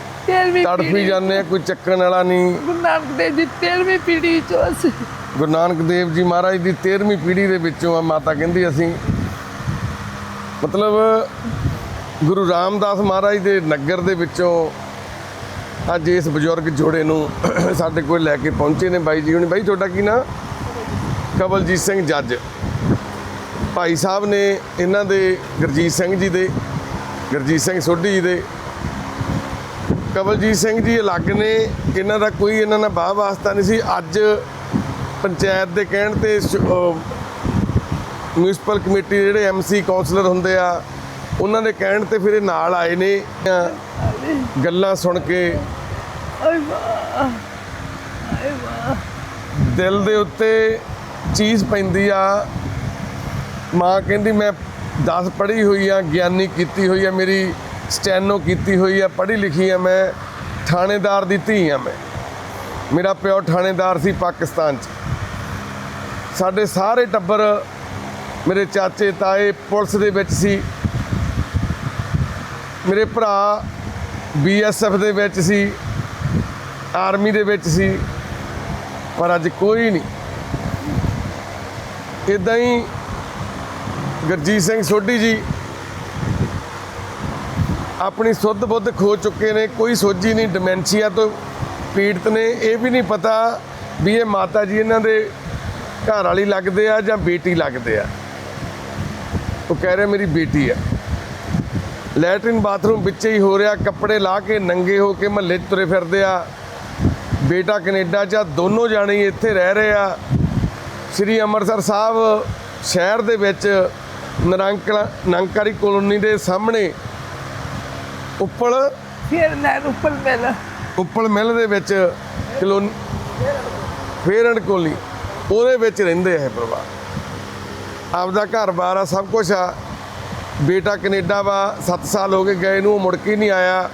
ਤੜਫੀ ਜਾਂਦੇ ਆ ਕੋਈ ਚੱਕਣ ਵਾਲਾ ਨਹੀਂ। ਗੁਰੂ ਨਾਨਕ ਦੇਵ ਜੀ 13ਵੀਂ ਪੀੜ੍ਹੀ ਚੋਂ ਅਸੀਂ। ਗੁਰੂ ਨਾਨਕ ਦੇਵ ਜੀ ਮਹਾਰਾਜ ਦੀ 13ਵੀਂ ਪੀੜ੍ਹੀ ਦੇ ਵਿੱਚੋਂ ਆ ਮਾਤਾ ਕਹਿੰਦੀ ਅਸੀਂ। ਮਤਲਬ ਗੁਰੂ ਰਾਮਦਾਸ ਮਹਾਰਾਜ ਦੇ ਨਗਰ ਦੇ ਵਿੱਚੋਂ ਅੱਜ ਇਸ ਬਜ਼ੁਰਗ ਜੋੜੇ ਨੂੰ (clears throat) ਸਾਡੇ ਕੋਲ ਲੈ ਕੇ ਪਹੁੰਚੇ ਨੇ ਬਾਈ ਜੀ ਹੁਣੀ ਬਾਈ ਤੁਹਾਡਾ ਕੀ ਨਾਂ? ਕਵਲਜੀਤ ਸਿੰਘ ਜੱਜ। ਭਾਈ ਸਾਹਿਬ ਨੇ ਇਹਨਾਂ ਦੇ, ਗੁਰਜੀਤ ਸਿੰਘ ਜੀ ਦੇ, ਗੁਰਜੀਤ ਸਿੰਘ ਸੋਢੀ ਜੀ ਦੇ। ਕਵਲਜੀਤ ਸਿੰਘ ਜੀ ਅਲੱਗ ਨੇ, ਇਹਨਾਂ ਦਾ ਕੋਈ ਇਹਨਾਂ ਨਾਲ ਬਾਹ ਵਾਸਤਾ ਨਹੀਂ ਸੀ। ਅੱਜ ਪੰਚਾਇਤ ਦੇ ਕਹਿਣ ਤੇ ਮਿਊਨਿਸਪਲ ਕਮੇਟੀ ਦੇ ਜਿਹੜੇ ਐਮਸੀ ਕਾਉਂਸਲਰ ਹੁੰਦੇ ਆ, ਉਹਨਾਂ ਦੇ ਕਹਿਣ ਤੇ ਫਿਰ ਇਹ ਨਾਲ ਆਏ ਨੇ। ਗੱਲਾਂ ਸੁਣ ਕੇ ਦਿਲ ਦੇ ਉੱਤੇ ਚੀਜ਼ ਪੈਂਦੀ ਆ। ਮਾਂ ਕਹਿੰਦੀ, ਮੈਂ 10 ਪੜ੍ਹੀ ਹੋਈ ਆ, ਗਿਆਨੀ ਕੀਤੀ ਹੋਈ ਆ, ਮੇਰੀ ਸਟੈਨੋ ਕੀਤੀ ਹੋਈ ਆ, ਪੜ੍ਹੀ ਲਿਖੀ ਆ ਮੈਂ, ਥਾਣੇਦਾਰ ਦੀ ਧੀ ਆ ਮੈਂ। ਮੇਰਾ ਪਿਓ ਥਾਣੇਦਾਰ ਸੀ ਪਾਕਿਸਤਾਨ 'ਚ। ਸਾਡੇ ਸਾਰੇ ਟੱਬਰ ਮੇਰੇ ਚਾਚੇ, ਤਾਏ ਪੁਲਿਸ ਦੇ ਵਿੱਚ ਸੀ। ਮੇਰੇ ਭਰਾ ਬੀਐਸਐਫ ਦੇ ਵਿੱਚ ਸੀ। ਆਰਮੀ ਦੇ ਵਿੱਚ ਸੀ, ਪਰ ਅੱਜ ਕੋਈ ਨਹੀਂ। ਇਦਾਂ ਹੀ ਗੁਰਜੀਤ ਸਿੰਘ ਸੋਢੀ ਜੀ ਆਪਣੀ ਸੁੱਧ ਬੁੱਧ ਖੋ ਚੁੱਕੇ ਨੇ, ਕੋਈ ਸੋਝੀ ਨਹੀਂ ਡਿਮੈਂਸ਼ੀਆ ਤੋਂ ਪੀੜਤ ਨੇ। ਇਹ ਵੀ ਨਹੀਂ ਪਤਾ ਵੀ ਇਹ ਮਾਤਾ ਜੀ ਇਹਨਾਂ ਦੇ ਘਰ ਵਾਲੀ ਲੱਗਦੇ ਆ ਜਾਂ ਬੇਟੀ ਲੱਗਦੇ ਆ। ਉਹ ਕਹਿ ਰਿਹਾ ਮੇਰੀ ਬੇਟੀ ਆ। ਲੈਟਰਨ ਬਾਥਰੂਮ ਵਿੱਚ ਹੀ ਹੋ ਰਿਹਾ, ਕੱਪੜੇ ਲਾ ਕੇ ਨੰਗੇ ਹੋ ਕੇ ਮਹੱਲੇ 'ਚ ਤੁਰੇ ਫਿਰਦੇ ਆ। ਬੇਟਾ ਕੈਨੇਡਾ 'ਚ ਦੋਨੋਂ ਜਾਣੇ ਇੱਥੇ ਰਹਿ ਰਹੇ ਆ। ਸ੍ਰੀ ਅੰਮ੍ਰਿਤਸਰ ਸਾਹਿਬ ਸ਼ਹਿਰ ਦੇ ਵਿੱਚ ਨਰੰਕਲਾ ਨੰਕਾਰੀ ਕਲੋਨੀ ਦੇ ਸਾਹਮਣੇ ਉੱਪਲ ਫਿਰ ਲੈਣ ਉੱਪਰ ਮਿਲ। ਉੱਪਲ ਮਿਲ ਦੇ ਵਿੱਚ ਕਲੋਨੀ ਫੇਰ ਐਂਡ ਕੋਲੀ ਉਹਦੇ ਵਿੱਚ ਰਹਿੰਦੇ ਆ ਪਰਿਵਾਰ। ਆਪਦਾ ਘਰ-ਬਾਰ ਆ ਸਭ ਕੁਝ ਆ। ਬੇਟਾ ਕੈਨੇਡਾ ਵਾ 7 ਸਾਲ ਹੋ ਗਏ ਗਏ ਨੂੰ ਮੁੜ ਕੇ ਨਹੀਂ ਆਇਆ।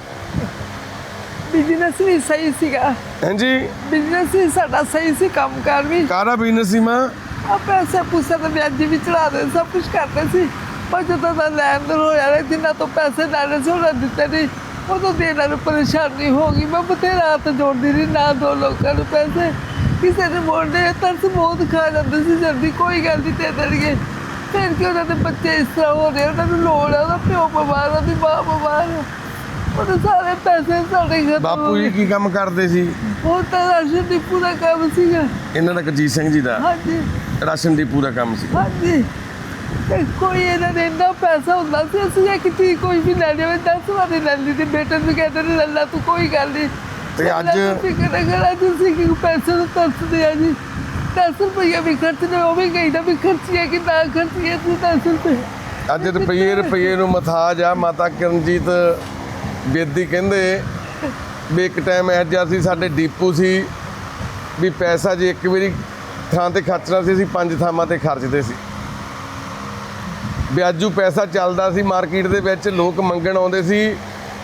ਬਿਜ਼ਨਸ ਵੀ ਸਹੀ ਸੀਗਾ। ਹਾਂਜੀ। ਬਿਜ਼ਨਸ ਵੀ ਸਾਡਾ ਸਹੀ ਸੀ ਕੰਮਕਾਰ ਵੀ। ਕਾਰਾ ਬਿਜ਼ਨਸ ਸੀ ਮਾਂ? ਆ ਪੈਸੇ ਪੂਸੇ ਤੇ ਵਿਆਜ ਵੀ ਚੜਾ ਦੇ ਸਭ ਕੁਝ ਕਰਦੇ ਸੀ। ਪਰ ਜਦੋਂ ਦਾ ਲੈਣ ਦੇਣ ਹੋਇਆ ਨਾ ਜਿੰਨਾ ਤੋਂ ਪੈਸੇ ਲੈਣੇ ਸੀ ਉਹਨਾਂ ਦਿੱਤੇ ਨਹੀਂ ਉਦੋਂ ਦੇਣ ਨੂੰ ਪਰੇਸ਼ਾਨੀ ਹੋ ਗਈ। ਮੈਂ ਬਥੇਰਾ ਹੱਥ ਜੋੜਦੀ ਰਹੀ ਨਾ ਦੋ ਲੋਕਾਂ ਨੂੰ ਪੈਸੇ। ਕਿਸੇ ਨੇ ਮੋੜਦੇ ਤਰਸ ਬਹੁਤ ਖਾ ਜਾਂਦੇ ਸੀ ਜਲਦੀ ਕੋਈ ਗੱਲ ਨਹੀਂ ਦੇ ਦੇਣਗੇ। ਫਿਰ ਕਿ ਉਹਨਾਂ ਦੇ ਬੱਚੇ ਇਸ ਤਰ੍ਹਾਂ ਹੋ ਰਹੇ ਉਹਨਾਂ ਨੂੰ ਲੋੜ ਆ ਉਹਦਾ ਪਿਓ ਬਿਮਾਰ ਉਹਦੀ ਮਾਂ ਬਿਮਾਰ ਆ। ਉਹਦੇ ਸਾਰੇ ਪੈਸੇ ਸਾਡੇ ਖਤਮ ਬਾਪੂ ਜੀ ਕੀ ਕੰਮ ਕਰਦੇ ਸੀ? ਉਹ ਤਾਂ ਰਾਸ਼ਨ ਡਿਪੂ ਦਾ ਕੰਮ ਸੀਗਾ। ਇਹਨਾਂ ਦਾ ਗਰਜੀਤ ਸਿੰਘ ਜੀ ਦਾ? ਹਾਂਜੀ। ਰਾਸ਼ਨ ਡਿਪੂ ਦਾ ਕੰਮ ਸੀ। ਹਾਂਜੀ। ਤੇ ਕੋਈ ਇਹਨਾਂ ਦੇ ਇੰਨਾ ਪੈਸਾ ਹੁੰਦਾ ਸੀ ਅਸੀਂ ਇੱਕ ਚੀਜ਼ ਕੋਈ ਵੀ ਲੈ ਜਾਵੇ ਦਸ ਵਾਰੀ ਲੈ ਲਈ ਤੇ ਬੇਟੇ ਨੂੰ ਕਹਿੰਦੇ ਨੇ ਲੈ ਲਾ ਤੂੰ ਕੋਈ ਗੱਲ ਨਹੀਂ ਤੇ ਅੱਜ- ਫਿਕਰ ਕਰਾ ਤੁਸੀਂ ਕਿ ਪੈਸੇ ਨੂੰ ਤਰਸਦੇ ਆ ਜੀ। 10 ਰੁਪਏ ਵੀ ਖਰਚਦੇ ਉਹ ਵੀ ਕਹੀਦਾ ਵੀ ਖਰਚੀਏ ਕਿ ਨਾ ਖਰਚੀਏ ਤੂੰ 10 ਰੁਪਏ। ਅੱਜ ਰੁਪਈਏ ਰੁਪਈਏ ਨੂੰ ਮਥਾਜ ਆ ਮਾਤਾ ਕਿਰਨਜੀਤ ਬੇਦੀ ਕਹਿੰਦੇ ਵੀ ਇੱਕ ਟਾਈਮ ਇਹੋ ਜਿਹਾ ਸੀ ਸਾਡੇ ਡੀਪੂ ਸੀ ਵੀ ਪੈਸਾ ਜੇ ਇੱਕ ਵਾਰੀ ਥਾਂ ਤੇ ਖਰਚਣਾ ਸੀ ਅਸੀਂ ਪੰਜ ਥਾਵਾਂ ਤੇ ਖਰਚਦੇ ਸੀ। ਵਿਆਜੂ ਪੈਸਾ ਚੱਲਦਾ ਸੀ ਮਾਰਕੀਟ ਦੇ ਵਿੱਚ ਲੋਕ ਮੰਗਣ ਆਉਂਦੇ ਸੀ।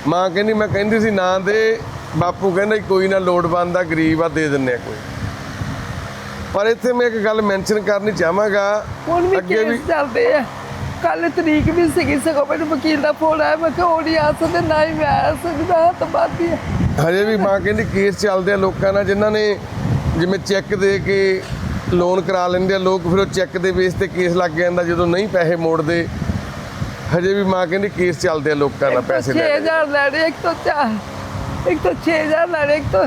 ਮਾਂ ਕਹਿੰਦੀ ਮੈਂ ਕਹਿੰਦੀ ਸੀ ਨਾ ਦੇ ਬਾਪੂ ਕਹਿੰਦਾ ਕੋਈ ਨਾ ਲੋੜਵੰਦ ਆ ਗਰੀਬ ਆ ਦੇ ਦਿੰਨੇ ਆ ਕੋਈ। ਪਰ ਇੱਥੇ ਮੈਂ ਇੱਕ ਗੱਲ ਮੈਂਸ਼ਨ ਕਰਨੀ ਚਾਹਾਂਗਾ। ਅੱਗੇ ਵੀ ਚੱਲਦੇ ਆ। ਕੱਲ ਤਰੀਕ ਵੀ ਸੀਗੀ ਸਗੋਂ ਮੈਨੂੰ ਵਕੀਲ ਦਾ ਫੋਨ ਆਇਆ ਮੈਂ ਕਿਹਾ ਉਹ ਨਹੀਂ ਆ ਸਕਦੇ ਨਾ ਹੀ ਮੈਂ ਆ ਸਕਦਾ ਹੱਥ ਬਾਦੀ ਹੈ ਹਜੇ ਵੀ ਮਾਂ ਕਹਿੰਦੀ ਕੇਸ ਚੱਲਦੇ ਆ ਲੋਕਾਂ ਨਾਲ ਜਿਨ੍ਹਾਂ ਨੇ ਜਿਵੇਂ ਚੈੱਕ ਦੇ ਕੇ ਲੋਨ ਕਰਾ ਲੈਂਦੇ ਆ ਲੋਕ ਫਿਰ ਉਹ ਚੈੱਕ ਦੇ ਬੇਸ ਤੇ ਕੇਸ ਲੱਗ ਜਾਂਦਾ ਜਦੋਂ ਨਹੀਂ ਪੈਸੇ ਮੋੜਦੇ। ਹਜੇ ਵੀ ਮਾਂ ਕਹਿੰਦੀ ਕੇਸ ਚੱਲਦੇ ਆ ਲੋਕਾਂ ਨਾਲ ਪੈਸੇ ਲੈ ਕੇ। 6000 ਲੈਣੇ ਇੱਕ ਤੋਂ ਚਾਰ ਇੱਕ ਤੋਂ 6000 ਲੈਣੇ ਇੱਕ ਤੋਂ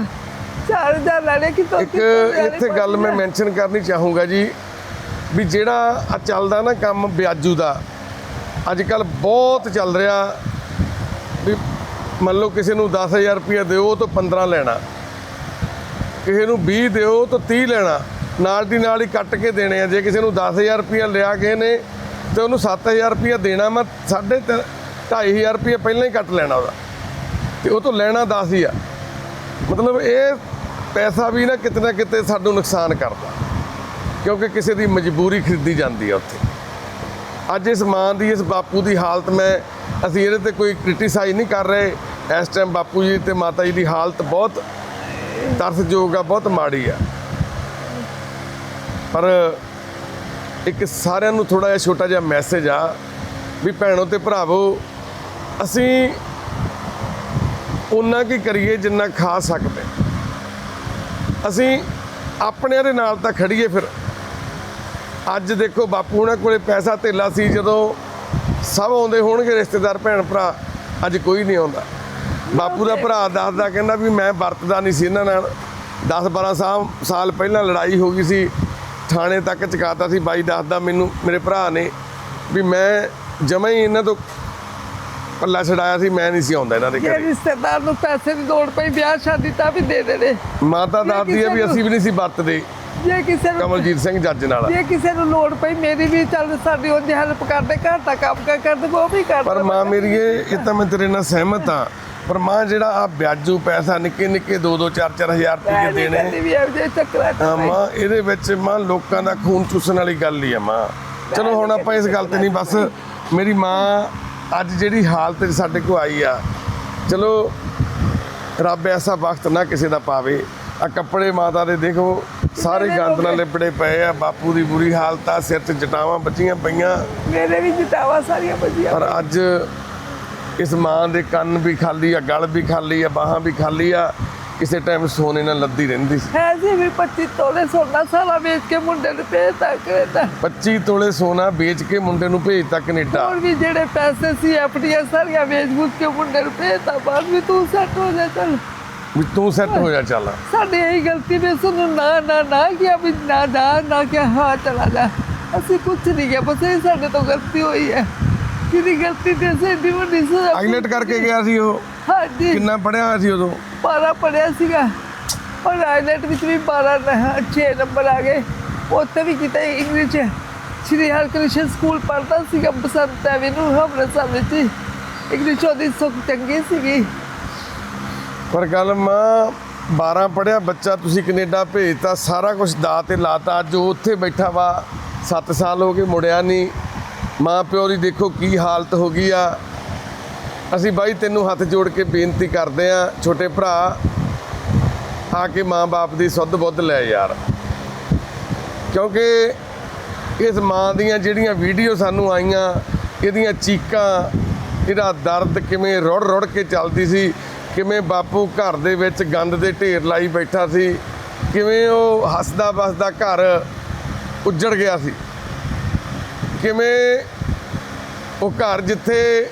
4000 ਲੈਣੇ ਕਿ ਤੋਂ ਇੱਕ ਇੱਥੇ ਗੱਲ ਮੈਂ ਮੈਂਸ਼ਨ ਕਰਨੀ ਚਾਹੂੰਗਾ ਜੀ ਵੀ ਜਿਹੜਾ ਆ ਚੱਲਦਾ ਨਾ ਕੰਮ ਵਿਆਜੂ ਦਾ ਅੱਜ ਕੱਲ ਬਹੁਤ ਚੱਲ ਰਿਹਾ ਵੀ ਮੰਨ ਲਓ ਕਿਸੇ ਨੂੰ 10000 ਰੁਪਏ ਦਿਓ ਤਾਂ ਤੋਂ 15 ਲੈਣਾ, ਕਿਸੇ ਨੂੰ 20 ਦਿਓ ਤਾਂ 30 ਲੈਣਾ, ਨਾਲ ਦੀ ਨਾਲ ਹੀ ਕੱਟ ਕੇ ਦੇਣੇ ਆ। ਜੇ ਕਿਸੇ ਨੂੰ 10000 ਰੁਪਏ ਲਿਆ ਗਏ ਨੇ ਤੇ ਉਹਨੂੰ 7000 ਰੁਪਏ ਦੇਣਾ ਮੈਂ ਸਾਢੇ ਤਿੰਨ 2500 ਰੁਪਏ ਪਹਿਲਾਂ ਹੀ ਕੱਟ ਲੈਣਾ ਉਹਦਾ, ਤੇ ਉਹ ਤੋਂ ਲੈਣਾ 10 ਹੀ ਆ। ਮਤਲਬ ਇਹ ਪੈਸਾ ਵੀ ਨਾ ਕਿਤੇ ਨਾ ਕਿਤੇ ਸਾਨੂੰ ਨੁਕਸਾਨ ਕਰਦਾ। ਕਿਉਂਕਿ ਕਿਸੇ ਦੀ ਮਜਬੂਰੀ ਖਰੀਦੀ ਜਾਂਦੀ ਆ ਉੱਥੇ। ਅੱਜ ਇਸ ਮਾਂ ਦੀ, ਇਸ ਬਾਪੂ ਦੀ ਹਾਲਤ ਮੈਂ, ਅਸੀਂ ਇਹਦੇ ਤੇ ਕੋਈ ਕ੍ਰਿਟੀਸਾਈਜ਼ ਨਹੀਂ ਕਰ ਰਹੇ। ਇਸ ਟਾਈਮ ਬਾਪੂ ਜੀ ਤੇ ਮਾਤਾ ਜੀ ਦੀ ਹਾਲਤ ਬਹੁਤ ਤਰਸਯੋਗ ਆ, ਬਹੁਤ ਮਾੜੀ ਆ। ਪਰ ਇੱਕ ਸਾਰਿਆਂ ਨੂੰ ਥੋੜਾ ਜਿਹਾ ਛੋਟਾ ਜਿਹਾ ਮੈਸੇਜ ਆ ਵੀ ਭੈਣੋ ਤੇ ਭਰਾਵੋ, ਅਸੀਂ ਉਹਨਾਂ ਕੀ ਕਰੀਏ ਜਿੰਨਾ ਖਾ ਸਕਦੇ। ਅਸੀਂ ਆਪਣਿਆਂ ਦੇ ਨਾਲ ਤਾਂ ਖੜੀਏ ਫਿਰ। ਅੱਜ ਦੇਖੋ ਬਾਪੂ ਉਹਨਾਂ ਕੋਲੇ ਪੈਸਾ ਧੇਲਾ ਸੀ ਜਦੋਂ ਸਭ ਆਉਂਦੇ ਹੋਣਗੇ ਰਿਸ਼ਤੇਦਾਰ ਭੈਣ ਭਰਾ ਅੱਜ ਕੋਈ ਨਹੀਂ ਆਉਂਦਾ। ਬਾਪੂ ਦਾ ਭਰਾ ਦੱਸਦਾ ਕਹਿੰਦਾ ਵੀ ਮੈਂ ਵਰਤਦਾ ਨਹੀਂ ਸੀ ਇਹਨਾਂ ਨਾਲ। 10 12 ਸਾਲ ਸਾਲ ਪਹਿਲਾਂ ਲੜਾਈ ਹੋ ਗਈ ਸੀ ਥਾਣੇ ਤੱਕ ਚਕਾਤਾ ਸੀ। ਬਾਈ ਦੱਸਦਾ ਮੈਨੂੰ ਮੇਰੇ ਭਰਾ ਨੇ ਵੀ ਮੈਂ ਜਮਾ ਹੀ ਇਹਨਾਂ ਤੋਂ ਪੱਲਾ ਛਡਾਇਆ ਸੀ ਮੈਂ ਨਹੀਂ ਸੀ ਆਉਂਦਾ ਇਹਨਾਂ ਦੇ ਘਰੇ। ਰਿਸ਼ਤੇਦਾਰ ਨੂੰ ਪੈਸੇ ਦੀ ਲੋੜ ਪਈ ਵਿਆਹ ਸ਼ਾਦੀ ਤਾਂ ਵੀ ਦੇ ਦੇਣੇ। ਮਾਤਾ ਦੱਸਦੀ ਹੈ ਵੀ ਅਸੀਂ ਵੀ ਨਹੀਂ ਸੀ ਵਰਤਦੇ। ਜੇ ਕਿਸੇ ਨੂੰ ਕਮਲਜੀਤ ਸਿੰਘ ਜੱਜ ਨਾਲ। ਜੇ ਕਿਸੇ ਨੂੰ ਲੋੜ ਪਈ ਮੇਰੀ ਵੀ ਚੱਲ ਸਾਡੀ ਉਹਦੀ ਹੈਲਪ ਕਰਦੇ ਘਰ ਦਾ ਕੰਮ ਕਰ ਕਰਦੇ ਉਹ ਵੀ ਕਰਦੇ ਪਰ ਮਾਂ ਮੇਰੀ ਇਹ ਤਾਂ ਮੈਂ ਤੇਰੇ ਨਾਲ ਸਹਿਮਤ ਹਾਂ। ਪਰ ਮਾਂ ਜਿਹੜਾ ਆ ਵਿਆਜੂ ਪੈਸਾ ਨਿੱਕੇ ਨਿੱਕੇ 2 2 4 4000 ਰੁਪਏ ਦੇਣੇ। ਵੀ ਇਹ ਜੇ ਚੱਕਰਾਂ ਚ ਹਾਂ ਮਾਂ ਇਹਦੇ ਵਿੱਚ ਮਾਂ ਲੋਕਾਂ ਦਾ ਖੂਨ ਚੂਸਣ ਵਾਲੀ ਗੱਲ ਹੀ ਆ ਮਾਂ। ਚਲੋ ਹੁਣ ਆਪਾਂ ਇਸ ਗੱਲ ਤੇ ਨਹੀਂ ਬਸ ਮੇਰੀ ਮਾਂ ਅੱਜ ਜਿਹੜੀ ਹਾਲਤ ਸਾਡੇ ਕੋਲ ਆਈ ਆ ਚਲੋ ਰੱਬ ਐਸਾ ਵਕਤ ਨਾ ਕਿਸੇ ਦਾ ਪਾਵੇ। ਆ ਕੱਪੜੇ ਮਾਤਾ ਦੇ ਦੇਖੋ ਸਾਰੇ ਗੰਦ ਨਾਲ ਲਿਪੜੇ ਪਏ ਆ ਬਾਪੂ ਦੀ ਬੁਰੀ ਹਾਲਤ ਆ ਸਿਰ 'ਚ ਜਟਾਵਾਂ ਬੱਚੀਆਂ ਪਈਆਂ। ਮੇਰੇ ਵੀ ਜਿਤਾਵਾ ਸਾਰੀਆਂ ਬੱਜੀਆਂ ਪਰ ਅੱਜ ਇਸ ਮਾਂ ਦੇ ਕੰਨ ਵੀ ਖਾਲੀ ਆ ਗਲ ਵੀ ਖਾਲੀ ਆ ਬਾਹਾਂ ਵੀ ਖਾਲੀ ਆ ਕਿਸੇ ਟਾਈਮ ਸੋਨੇ ਨਾਲ ਲੱਦੀ ਰਹਿੰਦੀ ਸੀ। ਹੈ ਜੀ ਵੀ 25 ਤੋਲੇ ਸੋਨਾ ਸਾਰਾ ਵੇਚ ਕੇ ਮੁੰਡੇ ਨੂੰ ਭੇਜਤਾ ਕੈਨੇਡਾ 25 ਤੋਲੇ ਸੋਨਾ ਵੇਚ ਕੇ ਮੁੰਡੇ ਨੂੰ ਭੇਜਤਾ ਕੈਨੇਡਾ। ਹੋਰ ਵੀ ਜਿਹੜੇ ਪੈਸੇ ਸੀ ਆਪਣੀਆਂ ਸਾਰੀਆਂ ਵੇਚ ਬੁੱਝ ਕੇ ਮੁੰਡੇ ਨੂੰ ਭੇਜਤਾ ਬਾਅਦ ਵੀ ਤੂੰ ਸੈੱਟ ਹੋ ਜਾ ਚੱਲ। ਵੀ ਤੂੰ ਸੈੱਟ ਹੋ ਜਾ ਚੱਲ। ਸਾਡੀ ਇਹੀ ਗਲਤੀ ਨੇ ਸਾਨੂੰ ਨਾ ਨਾ ਨਾ ਕਿਹਾ ਵੀ ਨਾ ਨਾ ਨਾ ਕਿ ਹਾਂ ਚਲਾ ਜਾ। ਅਸੀਂ ਕੁਛ ਨਹੀਂ ਕਿਹਾ ਬਸ ਇਹ ਸਾਡੇ ਤੋਂ ਗਲਤੀ ਹੋਈ ਹੈ। ਕਿਹਦੀ ਗਲਤੀ ਤੇ ਸੇ ਦੀ ਵੱਡੀ ਸਜ਼ਾ ਆਈਲੈਟ ਕਰਕੇ ਗਿਆ ਸੀ ਉਹ। ਹਾਂਜੀ। ਕਿੰਨਾ ਪੜਿਆ ਹੋਇਆ ਸੀ ਉਦੋਂ? 12 ਪੜਿਆ ਸੀਗਾ। ਔਰ ਆਈਲੈਟ ਵਿੱਚ ਵੀ 12 6 ਨੰਬਰ ਆ ਗਏ। ਉੱਥੇ ਵੀ ਕੀਤਾ ਇੰਗਲਿਸ਼। ਸ਼੍ਰੀ ਹਰਕ੍ਰਿਸ਼ਨ ਸਕੂਲ ਪੜ੍ਹਦਾ ਸੀਗਾ ਬਸੰਤ ਐਵਨਿਊ ਅੰਮ੍ਰਿਤਸਰ ਵਿੱਚ। ਹੀ। ਇੰਗਲਿਸ਼ ਉਹਦੀ ਸੁੱਖ ਚੰਗੀ ਸੀਗੀ। ਪਰ ਗੱਲ ਮਾਂ 12 ਪੜਿਆ ਬੱਚਾ ਤੁਸੀਂ ਕੈਨੇਡਾ ਭੇਜਤਾ, ਸਾਰਾ ਕੁਝ ਦਾ ਤੇ ਲਾਤਾ, ਅੱਜ ਉਹ ਉੱਥੇ ਬੈਠਾ ਵਾ 7 ਸਾਲ ਹੋ ਗਏ ਮੁੜਿਆ ਨਹੀਂ ਮਾਂ ਪਿਓ ਦੀ ਦੇਖੋ ਕੀ ਹਾਲਤ ਹੋ ਗਈ ਆ। ਅਸੀਂ ਬਾਈ ਤੈਨੂੰ ਹੱਥ ਜੋੜ ਕੇ ਬੇਨਤੀ ਕਰਦੇ ਆ, ਛੋਟੇ ਭਰਾ, ਆ ਕੇ ਮਾਂ-ਬਾਪ ਦੀ ਸੁੱਧ ਬੁੱਧ ਲੈ ਯਾਰ। ਕਿਉਂਕਿ ਇਸ ਮਾਂ ਦੀਆਂ ਜਿਹੜੀਆਂ ਵੀਡੀਓ ਸਾਨੂੰ ਆਈਆਂ, ਇਹਦੀਆਂ ਚੀਕਾਂ, ਇਹਦਾ ਦਰਦ ਕਿਵੇਂ ਰੁੜ ਰੁੜ ਕੇ ਚੱਲਦੀ ਸੀ ਕਿਵੇਂ ਬਾਪੂ ਘਰ ਦੇ ਵਿੱਚ ਗੰਦ ਦੇ ਢੇਰ ਲਾਈ ਬੈਠਾ ਸੀ, ਕਿਵੇਂ ਉਹ ਹੱਸਦਾ ਵਸਦਾ ਘਰ ਉੱਜੜ ਗਿਆ ਸੀ। ਕਿਵੇਂ ਉਹ ਘਰ ਜਿੱਥੇ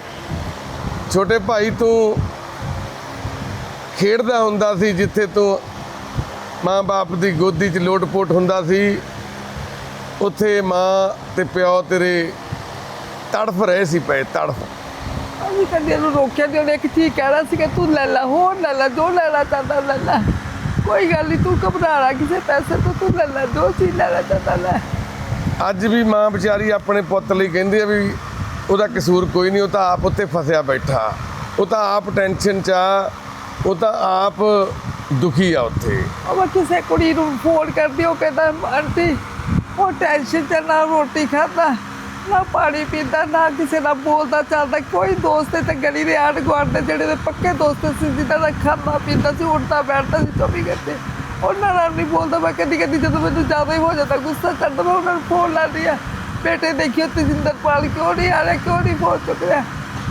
ਛੋਟੇ ਭਾਈ ਤੂੰ ਖੇਡਦਾ ਹੁੰਦਾ ਸੀ, ਜਿੱਥੇ ਤੂੰ ਮਾਂ-ਬਾਪ ਦੀ ਗੋਦੀ 'ਚ ਲੋਟ-ਪੋਟ ਹੁੰਦਾ ਸੀ, ਉੱਥੇ ਮਾਂ ਤੇ ਪਿਓ ਤੇਰੇ ਤੜਫ ਰਹੇ ਸੀ ਪਏ, ਤੜਫ। ਅਸੀਂ ਕਦੇ ਨੂੰ ਰੋਕਿਆ ਨਹੀਂ ਉਹਨੇ ਇੱਕ ਚੀਜ਼ ਕਹਿਣਾ ਸੀ ਕਿ ਤੂੰ ਲੈ ਲੈ ਹੋਰ ਲੈ ਲੈ ਜੋ ਲੈਣਾ ਚਾਹੁੰਦਾ ਲੈ ਲੈ। ਕੋਈ ਗੱਲ ਨਹੀਂ ਤੂੰ ਘਬਰਾਣਾ ਕਿਸੇ ਪੈਸੇ ਤੋਂ ਤੂੰ ਲੈ ਲੈ ਜੋ ਚੀਜ਼ ਲੈਣਾ ਚਾਹੁੰਦਾ ਲੈ। ਅੱਜ ਵੀ ਮਾਂ ਵਿਚਾਰੀ ਆਪਣੇ ਪੁੱਤ ਲਈ ਕਹਿੰਦੀ ਆ ਵੀ ਉਹਦਾ ਕਸੂਰ ਕੋਈ ਨਹੀਂ ਉਹ ਤਾਂ ਆਪ ਉੱਤੇ ਫਸਿਆ ਬੈਠਾ। ਉਹ ਤਾਂ ਆਪ ਟੈਨਸ਼ਨ 'ਚ ਆ ਉਹ ਤਾਂ ਆਪ ਦੁਖੀ ਆ ਉੱਥੇ। ਉਹ ਕਿਸੇ ਕੁੜੀ ਨੂੰ ਫੋਨ ਕਰਦੀ ਉਹ ਕਹਿੰਦਾ ਆਂਟੀ ਉਹ ਟੈਨਸ਼ਨ ਚ ਨਾ ਰੋਟੀ ਖਾਂਦਾ ਨਾ ਪਾਣੀ ਪੀਂਦਾ, ਨਾ ਕਿਸੇ ਨਾਲ ਬੋਲਦਾ, ਚੱਲਦਾ। ਕੋਈ ਦੋਸਤ ਤੇ ਗਲੀ ਦੇ ਆੜ ਗੁਆਂਢ ਦੇ ਜਿਹੜੇ ਦੇ ਪੱਕੇ ਦੋਸਤ ਸੀ ਜਿਹਦਾ ਦਾ ਖਾਂਦਾ ਪੀਂਦਾ ਸੀ ਉੱਠਦਾ ਬੈਠਦਾ ਸੀ 24 ਘੰਟੇ। ਉਹਨਾਂ ਨਾਲ ਨਹੀਂ ਬੋਲਦਾ, ਮੈਂ ਕਦੀ ਕਦੀ ਜਦੋਂ ਮੈਨੂੰ ਜ਼ਿਆਦਾ ਹੀ ਹੋ ਜਾਂਦਾ ਗੁੱਸਾ ਚੜਦਾ ਮੈਂ ਉਹਨਾਂ ਨੂੰ ਫੋਨ ਲਾਉਂਦੀ ਆ ਬੇਟੇ, ਦੇਖਿਓ ਤਜਿੰਦਰਪਾਲ ਕਿਉਂ ਨਹੀਂ ਆ ਰਿਹਾ, ਕਿਉਂ ਨਹੀਂ ਫੋਨ ਚੁੱਕ ਰਿਹਾ?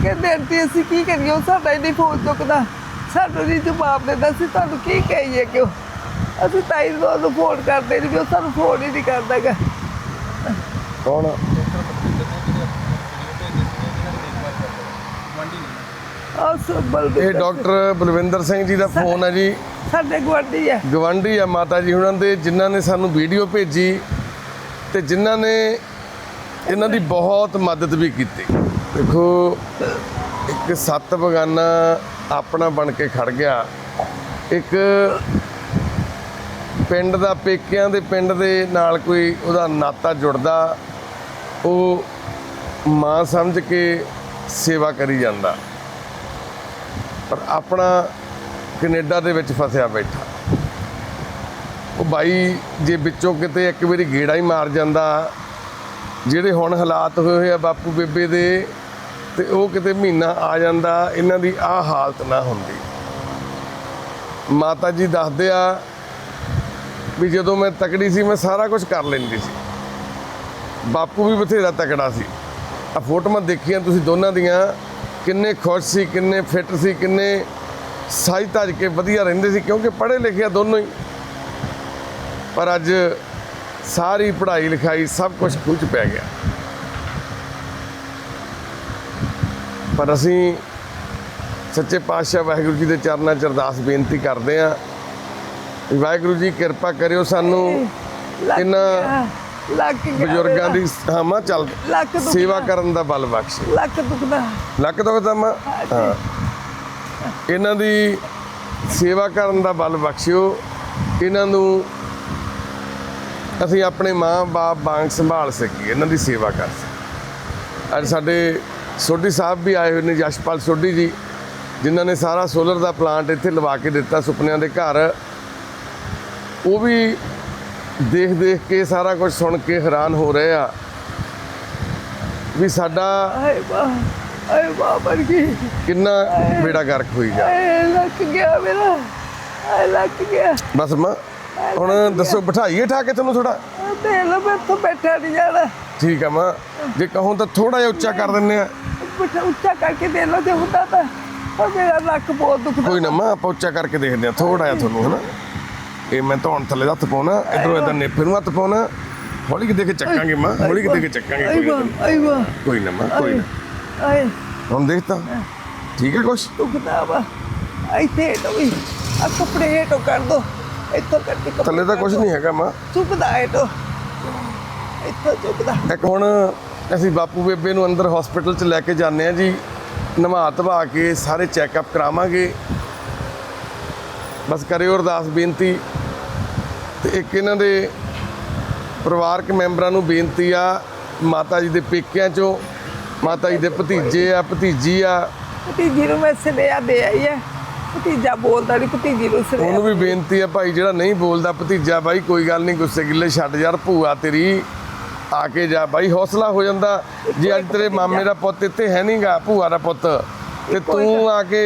ਕਹਿੰਦੇ, ਆਂਟੀ, ਅਸੀਂ ਕੀ ਕਰੀਏ? ਉਹ ਸਾਡਾ ਹੀ ਨਹੀਂ ਫੋਨ ਚੁੱਕਦਾ। ਸਾਨੂੰ ਨਹੀਂ ਜਵਾਬ ਦਿੰਦਾ ਸੀ ਤੁਹਾਨੂੰ ਕੀ ਕਹੀਏ ਕਿਉਂ? ਅਸੀਂ ਤਾਂ ਹੀ ਉਹਨੂੰ ਫੋਨ ਕਰਦੇ ਨਹੀਂ ਵੀ ਉਹ ਸਾਨੂੰ ਫੋਨ ਹੀ ਨਹੀਂ ਕਰਦਾਗਾ ਕੌਣ? ਇਹ ਡਾਕਟਰ ਬਲਵਿੰਦਰ ਸਿੰਘ ਜੀ ਦਾ ਫੋਨ ਹੈ ਜੀ। ਸਾਡੇ ਗੁਆਂਢੀ ਆ ਗਵੰਡੀ ਆ ਮਾਤਾ ਜੀ ਉਹਨਾਂ ਦੇ ਜਿਨ੍ਹਾਂ ਨੇ ਸਾਨੂੰ ਵੀਡੀਓ ਭੇਜੀ ਤੇ ਜਿਨ੍ਹਾਂ ਨੇ ਇਹਨਾਂ ਦੀ ਬਹੁਤ ਮਦਦ ਵੀ ਕੀਤੀ। ਦੇਖੋ ਇੱਕ ਸੱਤ ਬਗਾਨਾ ਆਪਣਾ ਬਣ ਕੇ ਖੜ ਗਿਆ। ਇੱਕ ਪਿੰਡ ਦਾ ਪੇਕਿਆਂ ਦੇ ਪਿੰਡ ਦੇ ਨਾਲ ਕੋਈ ਉਹਦਾ ਨਾਤਾ ਜੁੜਦਾ ਉਹ ਮਾਂ ਸਮਝ ਕੇ ਸੇਵਾ ਕਰੀ ਜਾਂਦਾ। ਪਰ ਆਪਣਾ ਕੈਨੇਡਾ ਦੇ ਵਿੱਚ ਫਸਿਆ ਬੈਠਾ। ਉਹ ਬਾਈ ਜੇ ਵਿੱਚੋਂ ਕਿਤੇ ਇੱਕ ਵਾਰੀ ਗੇੜਾ ਹੀ ਮਾਰ ਜਾਂਦਾ, ਜਿਹੜੇ ਹੁਣ ਹਾਲਾਤ ਹੋਏ ਹੋਏ ਆ ਬਾਪੂ ਬੇਬੇ ਦੇ, ਤੇ ਉਹ ਕਿਤੇ ਮਹੀਨਾ ਆ ਜਾਂਦਾ, ਇਹਨਾਂ ਦੀ ਆ ਹਾਲਤ ਨਾ ਹੁੰਦੀ। ਮਾਤਾ ਜੀ ਦੱਸਦੇ ਆ ਵੀ ਜਦੋਂ ਮੈਂ ਤਕੜੀ ਸੀ, ਮੈਂ ਸਾਰਾ ਕੁਝ ਕਰ ਲੈਂਦੀ ਸੀ। ਬਾਪੂ ਵੀ ਬਥੇਰਾ ਤਕੜਾ ਸੀ। ਆ ਫੋਟੋਆਂ ਦੇਖੀਆਂ ਤੁਸੀਂ ਦੋਨਾਂ ਦੀਆਂ ਕਿੰਨੇ ਖੁਸ਼ ਸੀ ਕਿੰਨੇ ਫਿੱਟ ਸੀ ਕਿੰਨੇ ਸਾਈ ਧੱਜ ਕੇ ਵਧੀਆ ਰਹਿੰਦੇ ਸੀ ਕਿਉਂਕਿ ਪੜ੍ਹੇ ਲਿਖਿਆ ਦੋਨੋਂ ਹੀ। ਪਰ ਅੱਜ ਸਾਰੀ ਪੜ੍ਹਾਈ ਲਿਖਾਈ ਸਭ ਕੁਝ ਖੁੱਚ ਪੈ ਗਿਆ। ਪਰ ਅਸੀਂ ਸੱਚੇ ਪਾਤਸ਼ਾਹ ਵਾਹਿਗੁਰੂ ਜੀ ਦੇ ਚਰਨਾਂ 'ਚ ਅਰਦਾਸ ਬੇਨਤੀ ਕਰਦੇ ਆਂ ਵਾਹਿਗੁਰੂ ਜੀ ਕਿਰਪਾ ਕਰਿਓ ਸਾਨੂੰ ਇਹਨਾਂ ਬਜ਼ੁਰਗਾਂ ਦੀ। ਹਾਮਾ ਚੱਲ ਲੱਕ। ਸੇਵਾ ਕਰਨ ਦਾ ਬਲ ਬਖਸ਼। ਲੱਕ ਦੁਖਦਾ ਲੱਕ ਦੁਖਦਾ ਮਾਂ ਇਹਨਾਂ ਦੀ ਸੇਵਾ ਕਰਨ ਦਾ ਬਲ ਬਖਸ਼ਿਓ। ਇਹਨਾਂ ਨੂੰ ਅਸੀਂ ਆਪਣੇ ਮਾਂ-ਬਾਪ ਵਾਂਗ ਸੰਭਾਲ ਸਕੀਏ। ਇਹਨਾਂ ਦੀ ਸੇਵਾ ਕਰ ਸਕੀਏ। ਅੱਜ ਸਾਡੇ ਸੋਢੀ ਸਾਹਿਬ ਵੀ ਆਏ ਹੋਏ ਨੇ ਯਸ਼ਪਾਲ ਸੋਢੀ ਜੀ ਜਿਨ੍ਹਾਂ ਨੇ ਸਾਰਾ ਸੋਲਰ ਦਾ ਪਲਾਂਟ ਇੱਥੇ ਲਵਾ ਕੇ ਦਿੱਤਾ ਸੁਪਨਿਆਂ ਦੇ ਘਰ। ਉਹ ਵੀ ਦੇਖ ਦੇਖ ਕੇ ਸਾਰਾ ਕੁਝ ਸੁਣ ਕੇ ਹੈਰਾਨ ਹੋ ਰਹੇ ਆ ਵੀ ਸਾਡਾ ਆਏ ਵਾਹ ਆਏ ਵਾਹ ਮਰ ਗਈ। ਕਿੰਨਾ ਬੇੜਾ ਗਰਕ ਹੋਈ ਜਾ ਆਏ ਲੱਕ ਗਿਆ ਮੇਰਾ ਆਏ ਲੱਕ ਗਿਆ। ਬਸ ਮਾਂ ਹੁਣ ਦੱਸੋ ਬਿਠਾਈਏ ਠਾ ਕੇ ਤੁਹਾਨੂੰ ਥੋੜਾ ਦੇ ਲੋ ਮੈਂ ਇੱਥੋਂ ਬੈਠਾ ਨਹੀਂ ਜਾਣਾ। ਠੀਕ ਆ ਮਾਂ ਜੇ ਕਹੋ ਤਾਂ ਥੋੜਾ ਜਿਹਾ ਉੱਚਾ ਕਰ ਦਿੰਨੇ ਆ। ਉੱਚਾ ਉੱਚਾ ਕਰਕੇ ਦੇ ਲੋ ਜੇ ਹੁੰਦਾ ਤਾਂ ਉਹ ਮੇਰਾ ਲੱਕ ਬਹੁਤ ਦੁਖਦਾ। ਕੋਈ ਨਾ ਮਾਂ ਆਪਾਂ ਉੱਚਾ ਕਰਕੇ ਦੇਖਦੇ ਆ ਥੋੜਾ ਜਿਹਾ ਤੁਹਾਨੂੰ ਹਨਾ? ਇਹ ਮੈਂ ਧੌਣ ਥੱਲੇ ਦਾ ਹੱਥ ਪਾਉਣਾ ਇਧਰੋਂ ਇਧਰ ਨੇਫੇ ਨੂੰ ਹੱਥ ਪਾਉਣਾ। ਹੌਲੀ ਕਿ ਦੇ ਕੇ ਚੱਕਾਂਗੇ ਮਾਂ ਹੌਲੀ ਕਿ ਦੇ ਕੇ ਚੱਕਾਂਗੇ ਕੋਈ ਨਾ। ਵਾਹ ਆਈ ਵਾਹ ਕੋਈ ਨਾ ਮਾਂ ਕੋਈ ਨਾ। ਆਏ। ਹੁਣ ਦੇਖ ਤਾਂ। ਠੀਕ ਹੈ ਕੁਛ? ਦੁਖਦਾ ਵਾ। ਇੱਥੇ ਹੇਠੋਂ ਵੀ ਆ ਕੱਪੜੇ ਹੇਠੋਂ ਕਰ ਦੋ। ਇੱਥੋਂ ਕਰਕੇ ਥੱਲੇ ਤਾਂ ਕੁਝ ਨਹੀਂ ਹੈਗਾ ਮਾਂ। ਚੁੱਕਦਾ ਹੇਠੋਂ। ਇੱਥੋਂ ਚੁੱਕਦਾ ਇੱਕ ਹੁਣ ਅਸੀਂ ਬਾਪੂ ਬੇਬੇ ਨੂੰ ਅੰਦਰ ਹਸਪੀਟਲ 'ਚ ਲੈ ਕੇ ਜਾਂਦੇ ਆ ਜੀ। ਨਵਾ ਧਵਾ ਕੇ ਸਾਰੇ ਚੈੱਕਅਪ ਕਰਾਵਾਂਗੇ। ਬਸ ਕਰਿਓ ਅਰਦਾਸ ਬੇਨਤੀ। ਤੇ ਇੱਕ ਇਹਨਾਂ ਦੇ ਪਰਿਵਾਰਕ ਮੈਂਬਰਾਂ ਨੂੰ ਬੇਨਤੀ ਆ ਮਾਤਾ ਜੀ ਦੇ ਪੇਕਿਆਂ 'ਚੋਂ ਮਾਤਾ ਜੀ ਦੇ ਭਤੀਜੇ ਆ ਭਤੀਜੀ ਆ। ਭਤੀਜੀ ਨੂੰ ਮੈਂ ਸਨੇਹਾ ਦੇ ਆਈ ਹੈ ਭਤੀਜਾ ਬੋਲਦਾ ਨਹੀਂ ਭਤੀਜੀ ਨੂੰ ਸਨੇਹਾ ਉਹਨੂੰ ਵੀ ਬੇਨਤੀ ਆ ਭਾਈ ਜਿਹੜਾ ਨਹੀਂ ਬੋਲਦਾ ਭਤੀਜਾ ਬਾਈ ਕੋਈ ਗੱਲ ਨਹੀਂ ਗੁੱਸੇ ਗਿੱਲੇ ਛੱਡ ਯਾਰ ਭੂਆ ਤੇਰੀ ਆ ਕੇ ਜਾ। ਬਾਈ ਹੌਸਲਾ ਹੋ ਜਾਂਦਾ। ਜੇ ਅੱਜ ਤੇਰੇ ਮਾਮੇ ਦਾ ਪੁੱਤ ਇੱਥੇ ਹੈ ਨਹੀਂਗਾ ਭੂਆ ਦਾ ਪੁੱਤ ਤੇ ਤੂੰ ਆ ਕੇ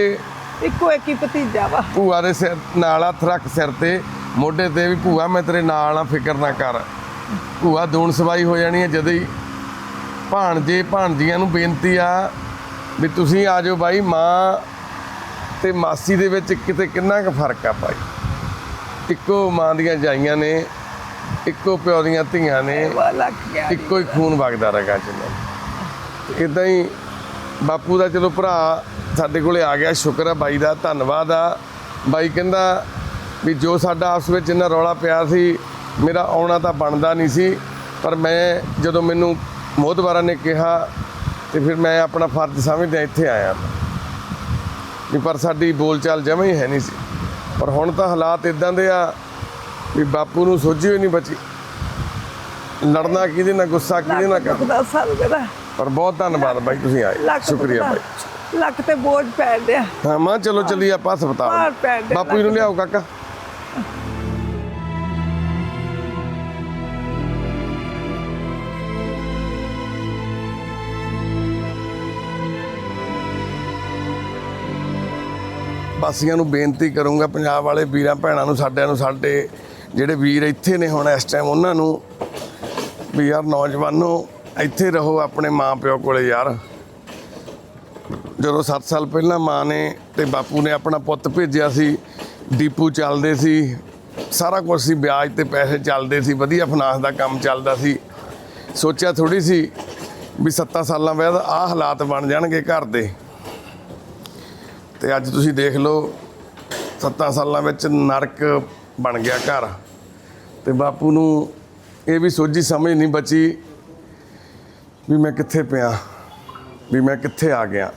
ਇੱਕੋ ਇੱਕ ਹੀ ਭਤੀਜਾ ਵਾ। ਭੂਆ ਦੇ ਸਿਰ ਨਾਲ ਹੱਥ ਰੱਖ ਸਿਰ ਤੇ ਮੋਢੇ ਤੇ ਵੀ ਭੂਆ ਮੈਂ ਤੇਰੇ ਨਾਲ ਆ ਫਿਕਰ ਨਾ ਕਰ। ਭੂਆ ਦੂਣ ਸਵਾਈ ਹੋ ਜਾਣੀ ਹੈ ਜਦੇ ਹੀ। ਭਾਣਜੇ ਭਾਣਜੀਆਂ ਨੂੰ ਬੇਨਤੀ ਆ ਵੀ ਤੁਸੀਂ ਆ ਜਾਓ ਬਾਈ ਮਾਂ ਤੇ ਮਾਸੀ ਦੇ ਵਿੱਚ ਕਿਤੇ ਕਿੰਨਾ ਕੁ ਫ਼ਰਕ ਆ ਭਾਈ? ਇੱਕੋ ਮਾਂ ਦੀਆਂ ਜਾਈਆਂ ਨੇ ਇੱਕੋ ਪਿਓ ਦੀਆਂ ਧੀਆਂ ਨੇ ਇੱਕੋ ਹੀ ਖੂਨ ਵਗਦਾ ਰਗਾ ਚ ਇਦਾਂ ਹੀ ਬਾਪੂ ਦਾ ਚਲੋ ਭਰਾ ਸਾਡੇ ਕੋਲੇ ਆ ਗਿਆ ਸ਼ੁਕਰ ਹੈ ਬਾਈ ਦਾ ਧੰਨਵਾਦ ਆ। ਬਾਈ ਕਹਿੰਦਾ ਵੀ ਜੋ ਸਾਡਾ ਆਪਸ ਵਿੱਚ ਇਹਨਾਂ ਰੌਲਾ ਪਿਆ ਸੀ ਮੇਰਾ ਆਉਣਾ ਤਾਂ ਬਣਦਾ ਨਹੀਂ ਸੀ ਪਰ ਮੈਂ ਜਦੋਂ ਮੈਨੂੰ ਮੋਹਦਵਾਰਾਂ ਨੇ ਕਿਹਾ ਤੇ ਫਿਰ ਮੈਂ ਆਪਣਾ ਫਰਜ਼ ਸਮਝਦਿਆਂ ਇੱਥੇ ਆਇਆ ਵੀ ਪਰ ਸਾਡੀ ਬੋਲਚਾਲ ਜਮਾਂ ਹੀ ਹੈ ਨਹੀਂ ਸੀ। ਪਰ ਹੁਣ ਤਾਂ ਹਾਲਾਤ ਇਦਾਂ ਦੇ ਆ ਵੀ ਬਾਪੂ ਨੂੰ ਸੋਝੀ ਹੋਈ ਨਹੀਂ ਬਚੀ। ਲੜਨਾ ਕਿਹਦੇ ਨਾਲ ਗੁੱਸਾ ਕਿਹਦੇ ਨਾਲ ਮੇਰਾ ਪਰ ਬਹੁਤ ਧੰਨਵਾਦ ਬਾਈ ਤੁਸੀਂ ਆਏ। ਸ਼ੁਕਰੀਆ ਬਾਈ। ਲੱਖ ਤੇ ਬੋਝ ਪੈ ਰਿਹਾ ਹਾਂ ਮਾਂ ਚਲੋ ਚੱਲੀਏ ਆਪਾਂ ਹਸਪਤਾਲ। ਬਾਪੂ ਨੂੰ ਲਿਆਓ ਕਾਕਾ। ਵਾਸੀਆਂ ਨੂੰ ਬੇਨਤੀ ਕਰੂੰਗਾ, ਪੰਜਾਬ ਵਾਲੇ ਵੀਰਾਂ ਭੈਣਾਂ ਨੂੰ, ਸਾਡਿਆਂ ਨੂੰ, ਸਾਡੇ ਜਿਹੜੇ ਵੀਰ ਇੱਥੇ ਨੇ ਹੁਣ ਇਸ ਟਾਈਮ ਉਹਨਾਂ ਨੂੰ ਵੀ ਯਾਰ ਨੌਜਵਾਨੋ, ਇੱਥੇ ਰਹੋ ਆਪਣੇ ਮਾਂ ਪਿਓ ਕੋਲੇ ਯਾਰ। ਜਦੋਂ 7 ਸਾਲ ਪਹਿਲਾਂ ਮਾਂ ਨੇ ਤੇ ਬਾਪੂ ਨੇ ਆਪਣਾ ਪੁੱਤ ਭੇਜਿਆ ਸੀ, ਡੀਪੂ ਚੱਲਦੇ ਸੀ, ਸਾਰਾ ਕੁਝ ਸੀ, ਵਿਆਜ ਤੇ ਪੈਸੇ ਚੱਲਦੇ ਸੀ, ਵਧੀਆ ਫਨਾਸ ਦਾ ਕੰਮ ਚੱਲਦਾ ਸੀ। ਸੋਚਿਆ ਥੋੜੀ ਸੀ ਵੀ 7 ਸਾਲਾਂ ਬਾਅਦ ਆਹ ਹਾਲਾਤ ਬਣ ਜਾਣਗੇ ਘਰ ਦੇ। ਤੇ ਅੱਜ ਤੁਸੀਂ ਦੇਖ ਲਓ 7 ਸਾਲਾਂ ਵਿੱਚ ਨਰਕ ਬਣ ਗਿਆ ਘਰ। ਤੇ ਬਾਪੂ ਨੂੰ ਇਹ ਵੀ ਸੋਝੀ ਸਮਝ ਨਹੀਂ ਬਚੀ ਵੀ ਮੈਂ ਕਿੱਥੇ ਪਿਆ, ਵੀ ਮੈਂ ਕਿੱਥੇ ਆ ਗਿਆ।